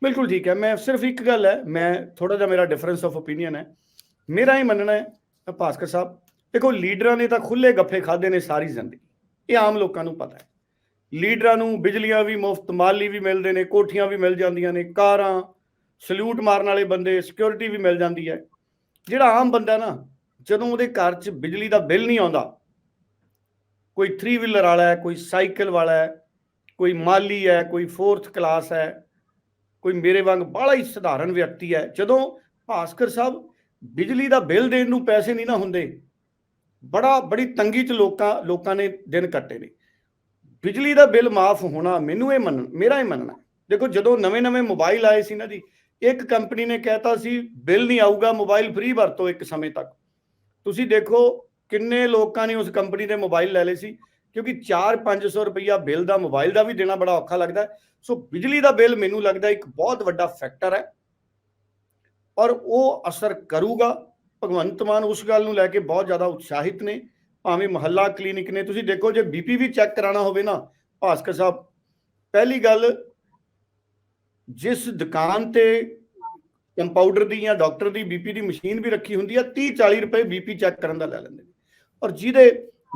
ਬਿਲਕੁਲ ਠੀਕ ਹੈ, ਮੈਂ ਸਿਰਫ ਇੱਕ ਗੱਲ ਹੈ, ਮੈਂ ਥੋੜਾ ਜਿਹਾ ਮੇਰਾ ਡਿਫਰੈਂਸ ਆਫ ਓਪੀਨੀਅਨ ਹੈ। ਮੇਰਾ ਹੀ ਮੰਨਣਾ ਹੈ ਭਾਸਕਰ ਸਾਹਿਬ, ਦੇਖੋ ਲੀਡਰਾਂ ਨੇ ਤਾਂ ਖੁੱਲੇ ਗੱਫੇ ਖਾਦੇ ਨੇ ਸਾਰੀ ਜ਼ਿੰਦਗੀ, ਇਹ ਆਮ ਲੋਕਾਂ ਨੂੰ ਪਤਾ ਹੈ। ਲੀਡਰਾਂ ਨੂੰ ਬਿਜਲੀਆਂ ਵੀ ਮੁਫਤ, ਮਾਲੀ ਵੀ ਮਿਲਦੇ ਨੇ, ਕੋਠੀਆਂ ਵੀ ਮਿਲ ਜਾਂਦੀਆਂ ਨੇ, ਕਾਰਾਂ, ਸਲੂਟ ਮਾਰਨ ਵਾਲੇ ਬੰਦੇ ਸਿਕਿਉਰਿਟੀ ਵੀ ਮਿਲ ਜਾਂਦੀ ਹੈ। ਜਿਹੜਾ ਆਮ ਬੰਦਾ ਨਾ, ਜਦੋਂ ਉਹਦੇ ਘਰ 'ਚ ਬਿਜਲੀ ਦਾ ਬਿੱਲ ਨਹੀਂ ਆਉਂਦਾ ਕੋਈ 3 ਵੀਲਰ ਵਾਲਾ ਹੈ, ਕੋਈ ਸਾਈਕਲ ਵਾਲਾ ਹੈ, ਕੋਈ ਮਾਲੀ ਹੈ, ਕੋਈ 4th ਕਲਾਸ ਹੈ, ਕੋਈ ਮੇਰੇ ਵਾਂਗ ਬਾਹਲਾ ਹੀ ਸਧਾਰਨ ਵਿਅਕਤੀ ਹੈ। ਜਦੋਂ ਭਾਸਕਰ ਸਾਹਿਬ ਬਿਜਲੀ ਦਾ ਬਿੱਲ ਦੇਣ ਨੂੰ ਪੈਸੇ ਨਹੀਂ ਨਾ ਹੁੰਦੇ, ਬੜਾ, ਬੜੀ ਤੰਗੀ 'ਚ ਲੋਕਾਂ ਲੋਕਾਂ ਨੇ ਦਿਨ ਕੱਟੇ ਨੇ। ਬਿਜਲੀ ਦਾ ਬਿੱਲ ਮਾਫ ਹੋਣਾ ਮੈਨੂੰ ਇਹ ਮੰਨ, ਮੇਰਾ ਇਹ ਮੰਨਣਾ ਦੇਖੋ, ਜਦੋਂ ਨਵੇਂ-ਨਵੇਂ ਮੋਬਾਈਲ ਆਏ ਸੀ ਨਾ ਜੀ, ਇੱਕ ਕੰਪਨੀ ਨੇ ਕਹਿਤਾ ਸੀ, ਬਿੱਲ ਨਹੀਂ ਆਊਗਾ ਮੋਬਾਈਲ ਫ੍ਰੀ ਵਰਤੋ ਇੱਕ ਸਮੇਂ ਤੱਕ। ਤੁਸੀਂ ਦੇਖੋ ਕਿੰਨੇ ਲੋਕਾਂ ਨੇ ਉਸ ਕੰਪਨੀ ਦੇ ਮੋਬਾਈਲ ਲੈ ਲਏ ਸੀ? ਕਿਉਂਕਿ 4-500 ਰੁਪਈਆ ਬਿੱਲ ਦਾ ਮੋਬਾਈਲ ਦਾ ਵੀ ਦੇਣਾ ਬੜਾ ਔਖਾ ਲੱਗਦਾ ਸੋ ਬਿਜਲੀ ਦਾ ਬਿੱਲ ਮੈਨੂੰ ਲੱਗਦਾ ਇੱਕ ਬਹੁਤ ਵੱਡਾ ਫੈਕਟਰ ਹੈ। ਔਰ ਉਹ ਅਸਰ ਕਰੂਗਾ। ਭਗਵੰਤ ਮਾਨ ਉਸ ਗੱਲ ਨੂੰ ਲੈ ਕੇ ਬਹੁਤ ਜ਼ਿਆਦਾ ਉਤਸ਼ਾਹਿਤ ਨੇ। ਭਾਵੇਂ ਮਹੱਲਾ ਕਲੀਨਿਕ ਨੇ। ਤੁਸੀਂ ਦੇਖੋ, ਜੇ ਬੀਪੀ ਵੀ ਚੈੱਕ ਕਰਾਉਣਾ ਹੋਵੇ ਨਾ, ਭਾਸਕਰ ਸਾਹਿਬ, ਪਹਿਲੀ ਗੱਲ, ਜਿਸ ਦੁਕਾਨ ਤੇ ਕੰਪਾਊਡਰ ਦੀ ਜਾਂ ਡਾਕਟਰ ਦੀ ਬੀਪੀ ਦੀ ਮਸ਼ੀਨ ਵੀ ਰੱਖੀ ਹੁੰਦੀ ਹੈ 30 40 ਰੁਪਏ ਬੀਪੀ ਚੈੱਕ ਕਰਨ ਦਾ ਲੈ ਲੈਂਦੇ ਨੇ। ਔਰ ਜਿਹਦੇ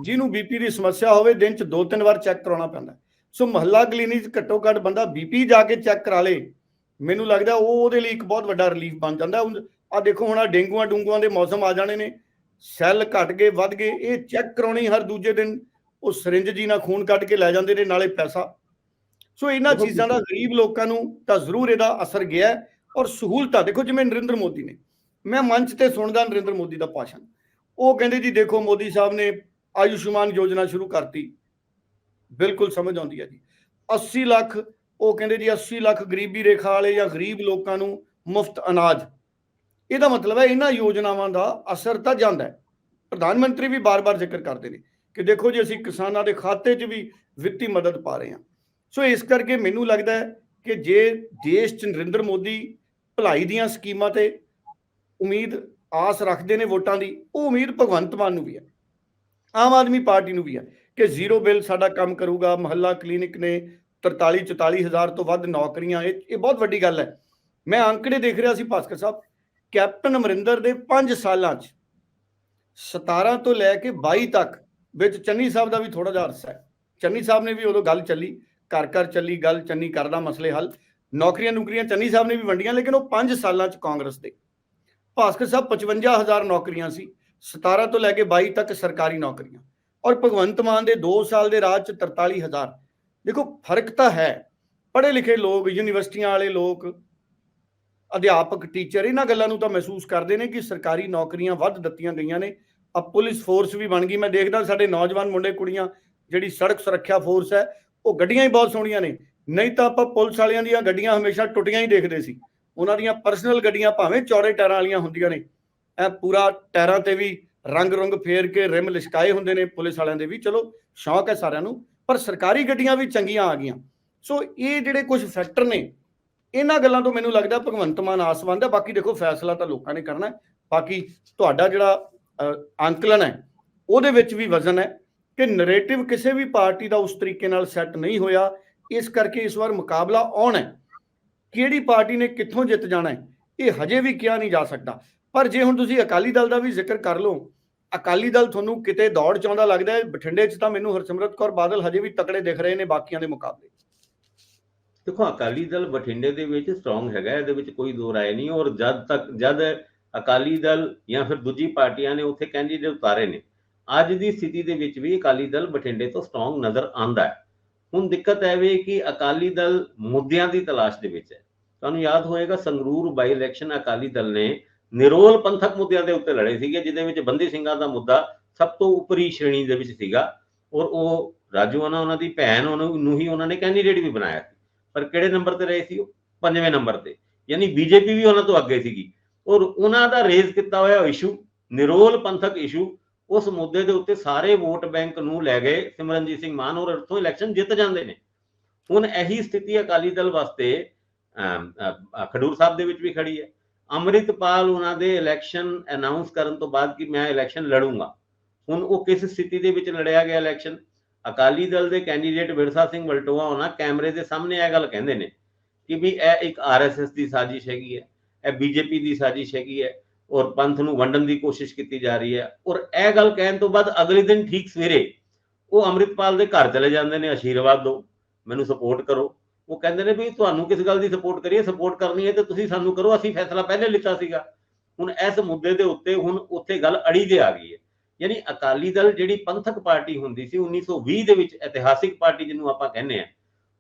ਜਿਹਨੂੰ ਬੀਪੀ ਦੀ ਸਮੱਸਿਆ ਹੋਵੇ ਦਿਨ ਚ ਦੋ ਤਿੰਨ ਵਾਰ ਚੈੱਕ ਕਰਾਉਣਾ ਪੈਂਦਾ ਸੋ ਮਹੱਲਾ ਕਲੀਨਿਕ ਘੱਟੋ ਘੱਟ ਬੰਦਾ ਬੀਪੀ ਜਾ ਕੇ ਚੈੱਕ ਕਰਾ ਲੇ। ਮੈਨੂੰ ਲੱਗਦਾ ਉਹ ਉਹਦੇ ਲਈ ਇੱਕ ਬਹੁਤ ਵੱਡਾ ਰਿਲੀਫ ਬਣ ਜਾਂਦਾ ਆ ਦੇਖੋ ਹੁਣ ਆ ਡੇਂਗੂਆਂ ਡੂੰਗੂਆਂ ਦੇ ਮੌਸਮ ਆ ਜਾਣੇ ਨੇ। ਸੈੱਲ ਘਟ ਗਏ ਵੱਧ ਗਏ। ਇਹ ਚੈੱਕ ਕਰਾਉਣੀ ਹਰ ਦੂਜੇ ਦਿਨ। ਉਹ ਸਿਰਿੰਜ ਜੀ ਨਾਲ ਖੂਨ ਕੱਢ ਕੇ ਲੈ ਜਾਂਦੇ ਨੇ ਨਾਲੇ ਪੈਸਾ। ਸੋ ਇਹਨਾਂ ਚੀਜ਼ਾਂ ਦਾ ਗਰੀਬ ਲੋਕਾਂ ਨੂੰ ਤਾਂ ਜ਼ਰੂਰ ਇਹਦਾ ਅਸਰ ਗਿਆ ਔਰ ਸਹੂਲਤਾਂ ਦੇਖੋ ਜਿਵੇਂ ਨਰਿੰਦਰ ਮੋਦੀ ਨੇ। ਮੈਂ ਮੰਚ ਤੇ ਸੁਣਦਾ ਨਰਿੰਦਰ ਮੋਦੀ ਦਾ ਭਾਸ਼ਣ। ਉਹ ਕਹਿੰਦੇ ਜੀ ਦੇਖੋ ਮੋਦੀ ਸਾਹਿਬ ਨੇ ਆਯੁਸ਼ਮਾਨ ਯੋਜਨਾ ਸ਼ੁਰੂ ਕਰਤੀ। ਬਿਲਕੁਲ ਸਮਝ ਆਉਂਦੀ ਹੈ ਜੀ। 80 ਲੱਖ, ਉਹ ਕਹਿੰਦੇ ਜੀ 80 ਲੱਖ ਗਰੀਬੀ ਰੇਖਾ ਵਾਲੇ ਜਾਂ ਗਰੀਬ ਲੋਕਾਂ ਨੂੰ ਮੁਫਤ ਅਨਾਜ। ਇਹਦਾ ਮਤਲਬ ਹੈ ਇਹਨਾਂ ਯੋਜਨਾਵਾਂ ਦਾ ਅਸਰ ਤਾਂ ਜਾਂਦਾ ਹੈ। ਪ੍ਰਧਾਨ ਮੰਤਰੀ ਵੀ ਬਾਰ-ਬਾਰ ਜ਼ਿਕਰ ਕਰਦੇ ਨੇ ਕਿ ਦੇਖੋ ਜੀ ਅਸੀਂ ਕਿਸਾਨਾਂ ਦੇ ਖਾਤੇ 'ਚ ਵੀ ਵਿੱਤੀ ਮਦਦ ਪਾ ਰਹੇ ਹਾਂ। ਸੋ ਇਸ ਕਰਕੇ ਮੈਨੂੰ ਲੱਗਦਾ ਹੈ ਕਿ ਜੇ ਦੇਸ਼ 'ਚ ਨਰਿੰਦਰ ਮੋਦੀ ਭਲਾਈ ਦੀਆਂ ਸਕੀਮਾਂ ਤੇ ਉਮੀਦ ਆਸ ਰੱਖਦੇ ਨੇ ਵੋਟਾਂ ਦੀ, ਉਹ ਉਮੀਦ ਭਗਵੰਤ ਮਾਨ ਨੂੰ ਵੀ ਹੈ। ਆਮ ਆਦਮੀ ਪਾਰਟੀ ਨੂੰ ਵੀ ਹੈ ਕਿ ਜ਼ੀਰੋ ਬਿੱਲ ਸਾਡਾ ਕੰਮ ਕਰੂਗਾ, ਮਹੱਲਾ ਕਲੀਨਿਕ ਨੇ 43 44 ਹਜ਼ਾਰ ਤੋਂ ਵੱਧ ਨੌਕਰੀਆਂ, ਇਹ ਇਹ ਬਹੁਤ ਵੱਡੀ ਗੱਲ ਹੈ। ਮੈਂ ਅੰਕੜੇ ਦੇਖ ਰਿਹਾ ਸੀ ਭਾਸਕਰ ਸਾਹਿਬ, ਕੈਪਟਨ ਅਮਰਿੰਦਰ ਦੇ 5 ਸਾਲਾਂ 'ਚ 17 ਤੋਂ ਲੈ ਕੇ 22 ਤੱਕ, ਵਿੱਚ ਚੰਨੀ ਸਾਹਿਬ ਦਾ ਵੀ ਥੋੜਾ ਜਿਹਾ ਅਰਸਾ ਹੈ। ਚੰਨੀ ਸਾਹਿਬ ਨੇ ਵੀ ਉਦੋਂ ਗੱਲ ਚੱਲੀ, ਘਰ ਘਰ ਚੱਲੀ ਗੱਲ, ਚੰਨੀ ਕਰਦਾ ਮਸਲੇ ਹੱਲ। ਨੌਕਰੀਆਂ ਨੌਕਰੀਆਂ ਚੰਨੀ ਸਾਹਿਬ ਨੇ ਵੀ ਵੰਡੀਆਂ, ਲੇਕਿਨ ਉਹ 5 ਸਾਲਾਂ 'ਚ ਕਾਂਗਰਸ ਦੇ। ਭਾਸਕਰ ਸਾਹਿਬ 55000 ਨੌਕਰੀਆਂ ਸੀ 17 ਤੋਂ ਲੈ ਕੇ 22 ਤੱਕ ਸਰਕਾਰੀ ਨੌਕਰੀਆਂ। ਔਰ ਭਗਵੰਤ ਮਾਨ ਦੇ 2 ਸਾਲ ਦੇ ਰਾਜ 'ਚ 43000 ਦੇਖੋ, ਫ਼ਰਕ ਤਾਂ ਹੈ। ਪੜ੍ਹੇ ਲਿਖੇ ਲੋਕ, ਯੂਨੀਵਰਸਿਟੀਆਂ ਵਾਲੇ ਲੋਕ, ਅਧਿਆਪਕ, ਟੀਚਰ, ਇਹਨਾਂ ਗੱਲਾਂ ਨੂੰ ਤਾਂ ਮਹਿਸੂਸ ਕਰਦੇ ਨੇ ਕਿ ਸਰਕਾਰੀ ਨੌਕਰੀਆਂ ਵੱਧ ਦਿੱਤੀਆਂ ਗਈਆਂ ਨੇ। ਆ ਪੁਲਿਸ ਫੋਰਸ ਵੀ ਬਣ ਗਈ। ਮੈਂ ਦੇਖਦਾ ਸਾਡੇ ਨੌਜਵਾਨ ਮੁੰਡੇ, ਕੁੜੀਆਂ, ਜਿਹੜੀ ਸੜਕ ਸੁਰੱਖਿਆ ਫੋਰਸ ਹੈ, ਉਹ ਗੱਡੀਆਂ ਹੀ ਬਹੁਤ ਸੋਹਣੀਆਂ ਨੇ। ਨਹੀਂ ਤਾਂ ਆਪਾਂ ਪੁਲਿਸ ਵਾਲਿਆਂ ਦੀਆਂ ਗੱਡੀਆਂ ਹਮੇਸ਼ਾ ਟੁੱਟੀਆਂ ਹੀ ਦੇਖਦੇ ਸੀ। ਉਹਨਾਂ ਦੀਆਂ ਪਰਸਨਲ ਗੱਡੀਆਂ ਭਾਵੇਂ ਚੌੜੇ ਟਾਇਰਾਂ ਵਾਲੀਆਂ ਹੁੰਦੀਆਂ ਨੇ। ਐ ਪੂਰਾ ਟਾਇਰਾਂ ਤੇ ਵੀ ਰੰਗ ਰੰਗ ਫੇਰ ਕੇ ਰਿਮ ਲਿਸ਼ਕਾਏ ਹੁੰਦੇ ਨੇ ਪੁਲਿਸ ਵਾਲਿਆਂ ਦੇ ਵੀ। ਚਲੋ, ਸ਼ੌਂਕ ਹੈ ਸਾਰਿਆਂ ਨੂੰ, ਪਰ ਸਰਕਾਰੀ ਗੱਡੀਆਂ ਵੀ ਚੰਗੀਆਂ ਆ ਗਈਆਂ। ਸੋ ਇਹ ਜਿਹੜੇ ਕੁਝ ਫੈਕਟਰ ਨੇ, ਇਹਨਾਂ ਗੱਲਾਂ ਤੋਂ ਮੈਨੂੰ ਲੱਗਦਾ ਭਗਵੰਤ ਮਾਨ ਆਸਵੰਦ ਹੈ ਬਾਕੀ ਦੇਖੋ, ਫੈਸਲਾ ਤਾਂ ਲੋਕਾਂ ਨੇ ਕਰਨਾ ਹੈ। ਬਾਕੀ ਤੁਹਾਡਾ ਜਿਹੜਾ ਅੰਕਲਨ ਹੈ, ਉਹਦੇ ਵਿੱਚ ਵੀ ਵਜ਼ਨ ਹੈ ਕਿ ਨੈਰੇਟਿਵ ਕਿਸੇ ਵੀ ਪਾਰਟੀ ਦਾ ਉਸ ਤਰੀਕੇ ਨਾਲ ਸੈੱਟ ਨਹੀਂ ਹੋਇਆ। ਇਸ ਕਰਕੇ ਇਸ ਵਾਰ ਮੁਕਾਬਲਾ ਆਉਣ ਹੈ। ਕਿਹੜੀ ਪਾਰਟੀ ਨੇ ਕਿੱਥੋਂ ਜਿੱਤ ਜਾਣਾ ਹੈ, ਇਹ ਹਜੇ ਵੀ ਕਿਹਾ ਨਹੀਂ ਜਾ ਸਕਦਾ। ਪਰ ਜੇ ਹੁਣ ਤੁਸੀਂ ਅਕਾਲੀ ਦਲ ਦਾ ਵੀ ਜ਼ਿਕਰ ਕਰ ਲਓ, ਅਕਾਲੀ ਦਲ ਤੁਹਾਨੂੰ ਕਿਤੇ ਦੌੜ ਚਾਉਂਦਾ ਲੱਗਦਾ ਹੈ, ਬਠਿੰਡੇ 'ਚ ਤਾਂ ਮੈਨੂੰ ਹਰਸਿਮਰਤ ਕੌਰ ਬਾਦਲ ਹਜੇ ਵੀ ਤਕੜੇ ਦਿਖ ਰਹੇ ਨੇ ਬਾਕੀਆਂ ਦੇ ਮੁਕਾਬਲੇ। ਦੇਖੋ, ਅਕਾਲੀ ਦਲ ਬਠਿੰਡੇ ਦੇ ਵਿੱਚ ਸਟਰੋਂਗ ਹੈਗਾ, ਇਹਦੇ ਵਿੱਚ ਕੋਈ ਦੋ ਰਾਏ ਨਹੀਂ, ਔਰ ਜਦ ਤੱਕ, ਜਦ ਅਕਾਲੀ ਦਲ ਜਾਂ ਫਿਰ ਦੂਜੀ ਪਾਰਟੀਆਂ ਨੇ ਉੱਥੇ ਕੈਂਡੀਡੇਟ ਉਤਾਰੇ ਨੇ, ਅੱਜ ਦੀ ਸਥਿਤੀ ਦੇ ਵਿੱਚ ਵੀ ਅਕਾਲੀ ਦਲ ਬਠਿੰਡੇ ਤੋਂ ਸਟਰੋਂਗ ਨਜ਼ਰ ਆਂਦਾ ਹੈ। ਹੁਣ ਦਿੱਕਤ ਹੈ ਵੀ ਕਿ ਅਕਾਲੀ ਦਲ ਮੁੱਦਿਆਂ ਦੀ ਤਲਾਸ਼ ਦੇ ਵਿੱਚ ਹੈ। ਤੁਹਾਨੂੰ ਯਾਦ ਹੋਏਗਾ, ਸੰਗਰੂਰ ਬਾਈ ਇਲੈਕਸ਼ਨ ਅਕਾਲੀ ਦਲ ਨੇ ਨਿਰੋਲ ਪੰਥਕ ਮੁੱਦਿਆਂ ਦੇ ਉੱਤੇ ਲੜੇ ਸੀਗੇ, ਜਿਹਦੇ ਵਿੱਚ ਬੰਦੀ ਸਿੰਘਾਂ ਦਾ ਮੁੱਦਾ ਸਭ ਤੋਂ ਉੱਪਰੀ ਸ਼੍ਰੇਣੀ ਦੇ ਵਿੱਚ ਸੀਗਾ ਔਰ ਉਹ ਰਾਜੂਆਨਾ ਉਹਨਾਂ ਦੀ ਭੈਣ, ਉਹਨੂੰ ਨੂੰ ਹੀ ਉਹਨਾਂ ਨੇ ਕੈਂਡੀਡੇਟ ਵੀ ਬਣਾਇਆ ਸੀ। ਪਰ ਕਿਹੜੇ ਨੰਬਰ ਤੇ ਰਹੇ ਸੀ ਉਹ? ਪੰਜਵੇਂ ਨੰਬਰ ਤੇ। ਯਾਨੀ ਬੀਜੇਪੀ ਵੀ ਉਹਨਾਂ ਤੋਂ ਅੱਗੇ ਸੀਗੀ। ਔਰ ਉਹਨਾਂ ਦਾ ਰੇਜ਼ ਕੀਤਾ ਹੋਇਆ ਇਸ਼ੂ ਨਿਰੋਲ ਪੰਥਕ ਇਸ਼ੂ ਉਸ ਮੁੱਦੇ ਦੇ ਉੱਤੇ ਸਾਰੇ ਵੋਟ ਬੈਂਕ ਨੂੰ ਲੈ ਗਏ ਸਿਮਰਨਜੀਤ ਸਿੰਘ ਮਾਨ, ਹੋਰ ਇੱਥੋਂ ਇਲੈਕਸ਼ਨ ਜਿੱਤ ਜਾਂਦੇ ਨੇ। ਹੁਣ ਇਹੀ ਸਥਿਤੀ ਅਕਾਲੀ ਦਲ ਵਾਸਤੇ ਖਡੂਰ ਸਾਹਿਬ ਦੇ ਵਿੱਚ ਵੀ ਖੜੀ ਹੈ। ਅੰਮ੍ਰਿਤਪਾਲ ਉਹਨਾਂ ਦੇ ਇਲੈਕਸ਼ਨ ਅਨਾਉਂਸ ਕਰਨ ਤੋਂ ਬਾਅਦ ਕਿ ਮੈਂ ਇਲੈਕਸ਼ਨ ਲੜੂੰਗਾ। ਹੁਣ ਉਹ ਕਿਸ ਸਥਿਤੀ ਦੇ ਵਿੱਚ ਲੜਿਆ ਗਿਆ ਇਲੈਕਸ਼ਨ? ਅਕਾਲੀ ਦਲ ਦੇ ਕੈਂਡੀਡੇਟ ਵਿਰਸਾ ਸਿੰਘ ਵਲਟੋਆ ਉਹਨਾਂ ਕੈਮਰੇ ਦੇ ਸਾਹਮਣੇ ਇਹ ਗੱਲ ਕਹਿੰਦੇ ਨੇ ਕਿ ਵੀ ਇਹ ਇੱਕ ਆਰਐਸਐਸ ਦੀ ਸਾਜ਼ਿਸ਼ ਹੈਗੀ ਹੈ, ਇਹ ਬੀਜੇਪੀ ਦੀ ਸਾਜ਼ਿਸ਼ ਹੈਗੀ ਹੈ। ਔਰ ਪੰਥ ਨੂੰ ਵੰਡਣ ਦੀ ਕੋਸ਼ਿਸ਼ ਕੀਤੀ ਜਾ ਰਹੀ ਹੈ। ਔਰ ਇਹ ਗੱਲ ਕਹਿਣ ਤੋਂ ਬਾਅਦ ਅਗਲੇ ਦਿਨ ਠੀਕ ਸਵੇਰੇ ਉਹ ਅੰਮ੍ਰਿਤਪਾਲ ਦੇ ਘਰ ਚਲੇ ਜਾਂਦੇ ਨੇ ਆਸ਼ੀਰਵਾਦ ਦਿਓ, ਮੈਨੂੰ ਸਪੋਰਟ ਕਰੋ। ਉਹ ਕਹਿੰਦੇ ਨੇ ਵੀ ਤੁਹਾਨੂੰ ਕਿਸ ਗੱਲ ਦੀ ਸਪੋਰਟ ਕਰੀਏ? ਸਪੋਰਟ ਕਰਨੀ ਹੈ ਤੇ ਤੁਸੀਂ ਸਾਨੂੰ ਕਰੋ, ਅਸੀਂ ਫੈਸਲਾ ਪਹਿਲੇ ਲਿੱਤਾ ਸੀਗਾ। ਹੁਣ ਇਸ ਮੁੱਦੇ ਦੇ ਉੱਤੇ ਹੁਣ ਉੱਥੇ ਗੱਲ ਅੜੀ ਜੇ ਆ ਗਈ ਹੈ। ਯਾਨੀ ਅਕਾਲੀ ਦਲ ਜਿਹੜੀ ਪੰਥਕ ਪਾਰਟੀ ਹੁੰਦੀ ਸੀ 1920 ਦੇ ਵਿੱਚ ਇਤਿਹਾਸਿਕ ਪਾਰਟੀ ਜਿਹਨੂੰ ਆਪਾਂ ਕਹਿੰਦੇ ਆ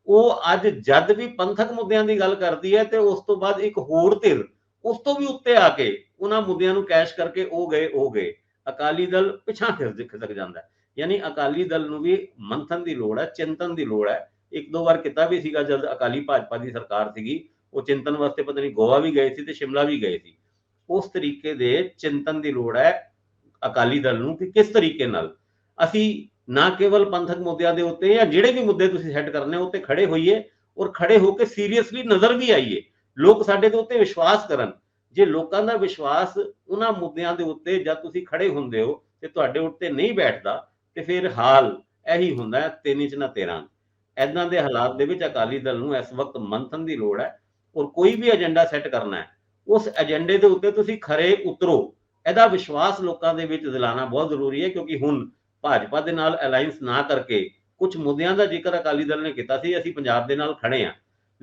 ਉਹ ਅੱਜ ਜਦ ਵੀ ਪੰਥਕ ਮੁੱਦਿਆਂ ਦੀ ਗੱਲ ਕਰਦੀ ਹੈ ਤੇ ਉਸ ਤੋਂ ਬਾਅਦ ਇੱਕ ਹੋਰ ਧਿਰ ਉਸ ਤੋਂ ਵੀ ਉੱਤੇ ਆ ਕੇ ਉਹਨਾਂ ਮੁੱਦਿਆਂ ਨੂੰ ਕੈਸ਼ ਕਰਕੇ ਉਹ ਗਏ ਉਹ ਗਏ। ਅਕਾਲੀ ਦਲ ਪਿਛਾਂ ਖਿਸਕ ਜਾਂਦਾ ਯਾਨੀ ਅਕਾਲੀ ਦਲ ਨੂੰ ਵੀ ਮੰਥਨ ਦੀ ਲੋੜ ਹੈ, ਚਿੰਤਨ ਦੀ ਲੋੜ ਹੈ। ਇੱਕ ਦੋ ਵਾਰ ਕੀਤਾ ਵੀ ਸੀਗਾ ਜਦ ਅਕਾਲੀ ਭਾਜਪਾ ਦੀ ਸਰਕਾਰ ਸੀਗੀ, ਉਹ ਚਿੰਤਨ ਵਾਸਤੇ ਪਤਾ ਨਹੀਂ ਗੋਆ ਵੀ ਗਏ ਸੀ ਤੇ ਸ਼ਿਮਲਾ ਵੀ ਗਏ ਸੀ। ਉਸ ਤਰੀਕੇ ਦੇ ਚਿੰਤਨ ਦੀ ਲੋੜ ਹੈ ਅਕਾਲੀ ਦਲ ਨੂੰ ਕਿ ਕਿਸ ਤਰੀਕੇ ਨਾਲ? ਅਸੀਂ ਨਾ ਕੇਵਲ ਪੰਥਕ ਮੁੱਦਿਆਂ ਦੇ ਉੱਤੇ ਜਾਂ ਜਿਹੜੇ ਵੀ ਮੁੱਦੇ ਤੁਸੀਂ ਸੈੱਟ ਕਰਨੇ ਉਹ ਤੇ ਖੜੇ ਹੋਈਏ ਔਰ ਖੜੇ ਹੋ ਕੇ ਸੀਰੀਅਸਲੀ ਨਜ਼ਰ ਵੀ ਆਈਏ। ਲੋਕ ਸਾਡੇ ਦੇ ਉੱਤੇ ਵਿਸ਼ਵਾਸ ਕਰਨ। ਜੇ ਲੋਕਾਂ ਦਾ ਵਿਸ਼ਵਾਸ ਉਹਨਾਂ ਮੁੱਦਿਆਂ ਦੇ ਉੱਤੇ ਜਦ ਤੁਸੀਂ ਖੜੇ ਹੁੰਦੇ ਹੋ ਤੇ ਤੁਹਾਡੇ ਉੱਤੇ ਨਹੀਂ ਬੈਠਦਾ, ਤੇ ਫਿਰ ਹਾਲ ਇਹੀ ਹੁੰਦਾ ਹੈ, ਤਿੰਨ 'ਚ ਨਾ 13 ਐਦਾਂ ਦੇ ਹਾਲਾਤ ਦੇ ਵਿੱਚ ਅਕਾਲੀ ਦਲ ਨੂੰ ਇਸ ਵਕਤ ਮੰਥਨ ਦੀ ਲੋੜ ਹੈ ਔਰ ਕੋਈ ਵੀ ਏਜੰਡਾ ਸੈੱਟ ਕਰਨਾ ਹੈ, ਉਸ ਏਜੰਡੇ ਦੇ ਉੱਤੇ ਤੁਸੀਂ ਖਰੇ ਉਤਰੋ। ਇਹਦਾ ਵਿਸ਼ਵਾਸ ਲੋਕਾਂ ਦੇ ਵਿੱਚ ਦਿਲਾਣਾ ਬਹੁਤ ਜ਼ਰੂਰੀ ਹੈ ਕਿਉਂਕਿ ਹੁਣ ਭਾਜਪਾ ਦੇ ਨਾਲ ਅਲਾਈਅੰਸ ਨਾ ਕਰਕੇ ਕੁਝ ਮੁੱਦਿਆਂ ਦਾ ਜ਼ਿਕਰ ਅਕਾਲੀ ਦਲ ਨੇ ਕੀਤਾ ਸੀ, ਅਸੀਂ ਪੰਜਾਬ ਦੇ ਨਾਲ ਖੜੇ ਆ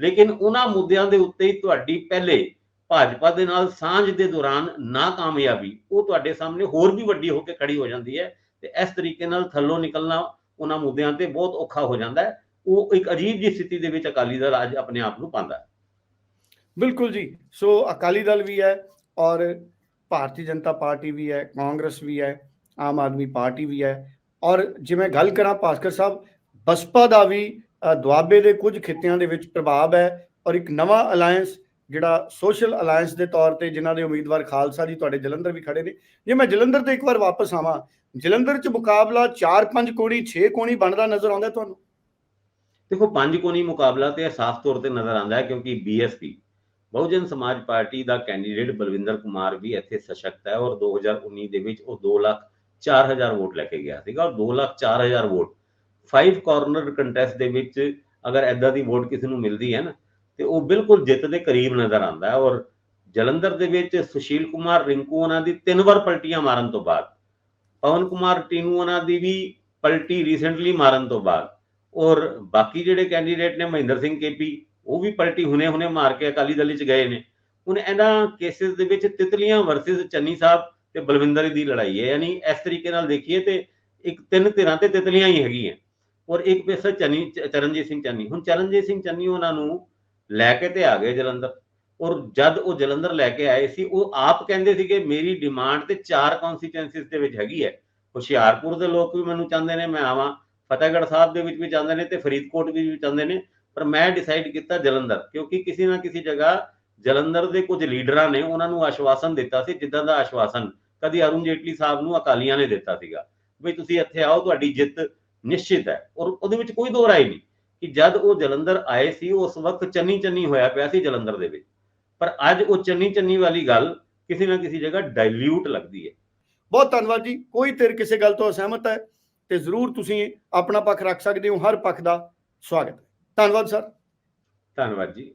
ਲੇਕਿਨ ਉਹਨਾਂ ਮੁੱਦਿਆਂ ਦੇ ਉੱਤੇ ਹੀ ਤੁਹਾਡੀ ਪਹਿਲੇ ਭਾਜਪਾ ਦੇ ਨਾਲ ਸਾਂਝ ਦੇ ਦੌਰਾਨ ਨਾਕਾਮਯਾਬੀ, ਉਹ ਤੁਹਾਡੇ ਸਾਹਮਣੇ ਹੋਰ ਵੀ ਵੱਡੀ ਹੋ ਕੇ ਖੜੀ ਹੋ ਜਾਂਦੀ ਹੈ ਤੇ ਇਸ ਤਰੀਕੇ ਨਾਲ ਥੱਲੋਂ ਨਿਕਲਣਾ ਉਹਨਾਂ ਮੁੱਦਿਆਂ ਤੇ ਬਹੁਤ ਔਖਾ ਹੋ ਜਾਂਦਾ ਹੈ। ਉਹ ਇੱਕ ਅਜੀਬ ਜਿਹੀ ਸਥਿਤੀ ਦੇ ਵਿੱਚ ਅਕਾਲੀ ਦਲ ਅੱਜ ਆਪਣੇ ਆਪ ਨੂੰ ਪਾਉਂਦਾ ਹੈ। ਬਿਲਕੁਲ ਜੀ। ਸੋ ਅਕਾਲੀ ਦਲ ਵੀ ਹੈ ਔਰ ਭਾਰਤੀ ਜਨਤਾ ਪਾਰਟੀ ਵੀ ਹੈ, ਕਾਂਗਰਸ ਵੀ ਹੈ, ਆਮ ਆਦਮੀ ਪਾਰਟੀ ਵੀ ਹੈ। ਔਰ ਜਿਵੇਂ ਗੱਲ ਕਰਾਂ ਭਾਸਕਰ ਸਾਹਿਬ, ਬਸਪਾ ਦਾ ਵੀ ਦੁਆਬੇ ਦੇ ਕੁਝ ਖਿੱਤਿਆਂ ਦੇ ਵਿੱਚ ਪ੍ਰਭਾਵ ਹੈ ਔਰ ਇੱਕ ਨਵਾਂ ਅਲਾਈਅੰਸ ਜਿਹੜਾ ਸੋਸ਼ਲ ਅਲਾਈਅੰਸ ਦੇ ਤੌਰ ਤੇ ਜਿਨ੍ਹਾਂ ਦੇ ਉਮੀਦਵਾਰ ਖਾਲਸਾ ਜੀ ਤੁਹਾਡੇ ਜਲੰਧਰ ਵੀ ਖੜੇ ਨੇ। ਜੇ ਮੈਂ ਜਲੰਧਰ ਤੇ ਇੱਕ ਵਾਰ ਵਾਪਸ ਆਵਾਂ, ਜਲੰਧਰ 'ਚ ਮੁਕਾਬਲਾ 4-5 ਕੋਣੀ 6 ਕੋਣੀ ਬਣਦਾ ਨਜ਼ਰ ਆਉਂਦਾ ਤੁਹਾਨੂੰ? ਦੇਖੋ, ਪੰਜ ਕੋਣੀ ਮੁਕਾਬਲਾ ਤੇ ਸਾਫ਼ ਤੌਰ ਤੇ ਨਜ਼ਰ ਆਉਂਦਾ ਹੈ ਕਿਉਂਕਿ ਬੀਐਸਪੀ ਬਹੁਜਨ ਸਮਾਜ ਪਾਰਟੀ ਦਾ ਕੈਂਡੀਡੇਟ ਬਲਵਿੰਦਰ ਕੁਮਾਰ ਵੀ ਇੱਥੇ ਸਸ਼ਕਤ ਹੈ ਔਰ 2019 ਦੇ ਵਿੱਚ ਉਹ 2 ਲੱਖ 4000 ਵੋਟ ਲੈ ਕੇ ਗਿਆ ਸੀਗਾ ਔਰ 2 lakh 4000 vote five corner contest ਦੇ ਵਿੱਚ ਅਗਰ ਐਦਾਂ ਦੀ ਵੋਟ ਕਿਸੇ ਨੂੰ ਮਿਲਦੀ ਹੈ ਨਾ, ਤੇ ਉਹ ਬਿਲਕੁਲ ਜਿੱਤ ਦੇ ਕਰੀਬ ਨਜ਼ਰ ਆਉਂਦਾ ਹੈ ਔਰ ਜਲੰਧਰ ਦੇ ਵਿੱਚ ਸੁਸ਼ੀਲ ਕੁਮਾਰ, ਰਿੰਕੂ ਉਹਨਾਂ ਦੀ ਤਿੰਨ ਵਾਰ ਪਲਟੀਆਂ ਮਾਰਨ ਤੋਂ ਬਾਅਦ, ਪਵਨ ਕੁਮਾਰ, ਟੀਨੂ ਉਹਨਾਂ ਦੀ ਵੀ ਪਲਟੀ ਰੀਸੈਂਟਲੀ ਮਾਰਨ ਤੋਂ ਬਾਅਦ ਔਰ ਬਾਕੀ ਜਿਹੜੇ ਕੈਂਡੀਡੇਟ ਨੇ ਮਹਿੰਦਰ ਸਿੰਘ ਕੇਪੀ, ਉਹ ਵੀ ਪਲਟੀ ਹੁਣੇ ਹੁਣੇ ਮਾਰ ਕੇ ਅਕਾਲੀ ਦਲ ਵਿੱਚ ਗਏ ਨੇ। ਹੁਣ ਇਹਨਾਂ ਕੇਸਿਸ ਦੇ ਵਿੱਚ ਤਿਤਲੀਆਂ ਵਰਸਸ ਚੰਨੀ ਸਾਹਿਬ ਤੇ ਬਲਵਿੰਦਰ ਦੀ ਲੜਾਈ ਹੈ, ਯਾਨੀ ਇਸ ਤਰੀਕੇ ਨਾਲ ਦੇਖੀਏ ਤੇ ਇੱਕ ਤਿੰਨ ਧਿਰਾਂ ਤੇ ਤਿਤਲੀਆਂ ਹੀ ਹੈਗੀਆਂ। ਔਰ ਇੱਕ ਪਾਸੇ ਚੰਨੀ ਚਰਨਜੀਤ ਸਿੰਘ ਚੰਨੀ। ਹੁਣ ਚਰਨਜੀਤ ਸਿੰਘ ਚੰਨੀ ਉਹਨਾਂ ਨੂੰ ਲੈ ਕੇ ਤੇ ਆ ਗਏ ਜਲੰਧਰ। ਔਰ ਜਦ ਉਹ ਜਲੰਧਰ ਲੈ ਕੇ ਆਏ ਸੀ, ਉਹ ਆਪ ਕਹਿੰਦੇ ਸੀਗੇ ਮੇਰੀ ਡਿਮਾਂਡ ਤੇ ਚਾਰ ਕਨਸਟੀਚੁਐਂਸੀਜ਼ ਦੇ ਵਿੱਚ ਹੈਗੀ ਹੈ। ਹੁਸ਼ਿਆਰਪੁਰ ਦੇ ਲੋਕ ਵੀ ਮੈਨੂੰ ਚਾਹੁੰਦੇ ਨੇ, ਮੈਂ ਆਵਾਂ। ਫਤਿਹਗੜ੍ਹ ਸਾਹਿਬ ਦੇ ਵਿੱਚ ਵੀ ਚਾਹੁੰਦੇ ਨੇ ਤੇ ਫਰੀਦਕੋਟ ਵੀ ਚਾਹੁੰਦੇ ਨੇ। ਪਰ ਮੈਂ ਡਿਸਾਈਡ ਕੀਤਾ ਜਲੰਧਰ, ਕਿਉਂਕਿ ਕਿਸੇ ਨਾ ਕਿਸੇ ਜਗ੍ਹਾ ਜਲੰਧਰ ਦੇ ਕੁਝ ਲੀਡਰਾਂ ਨੇ ਉਹਨਾਂ ਨੂੰ ਆਸ਼ਵਾਸਨ ਦਿੱਤਾ ਸੀ, ਜਿੱਦਾਂ ਦਾ ਆਸ਼ਵਾਸਨ ਕਦੀ ਅਰੁਣ ਜੇਟਲੀ ਸਾਹਿਬ ਨੂੰ ਅਕਾਲੀਆਂ ਨੇ ਦਿੱਤਾ ਸੀਗਾ। ਵੀ ਤੁਸੀਂ ਇੱਥੇ ਆਓ, ਤੁਹਾਡੀ ਜਿੱਤ ਨਿਸ਼ਚਿਤ ਹੈ। ਔਰ ਉਹਦੇ ਵਿੱਚ ਕੋਈ ਦੋ ਰਾਏ ਨਹੀਂ ਕਿ ਜਦ ਉਹ ਜਲੰਧਰ ਆਏ ਸੀ ਉਸ ਵਕਤ ਚੰਨੀ ਚੰਨੀ ਹੋਇਆ ਪਿਆ ਸੀ ਜਲੰਧਰ ਦੇ ਵਿੱਚ। ਪਰ ਅੱਜ ਉਹ ਚੰਨੀ ਚੰਨੀ ਵਾਲੀ ਗੱਲ ਕਿਸੇ ਨਾ ਕਿਸੇ ਜਗ੍ਹਾ ਡਾਇਲਿਊਟ ਲੱਗਦੀ ਹੈ। ਬਹੁਤ ਧੰਨਵਾਦ ਜੀ। ਕੋਈ ਧਿਰ ਕਿਸੇ ਗੱਲ ਤੋਂ ਅਸਹਿਮਤ ਹੈ ਤੇ ਜ਼ਰੂਰ ਤੁਸੀਂ ਆਪਣਾ ਪੱਖ ਰੱਖ ਸਕਦੇ ਹੋ। ਹਰ ਪੱਖ ਦਾ ਸਵਾਗਤ ਹੈ। ਧੰਨਵਾਦ ਸਰ। ਧੰਨਵਾਦ ਜੀ।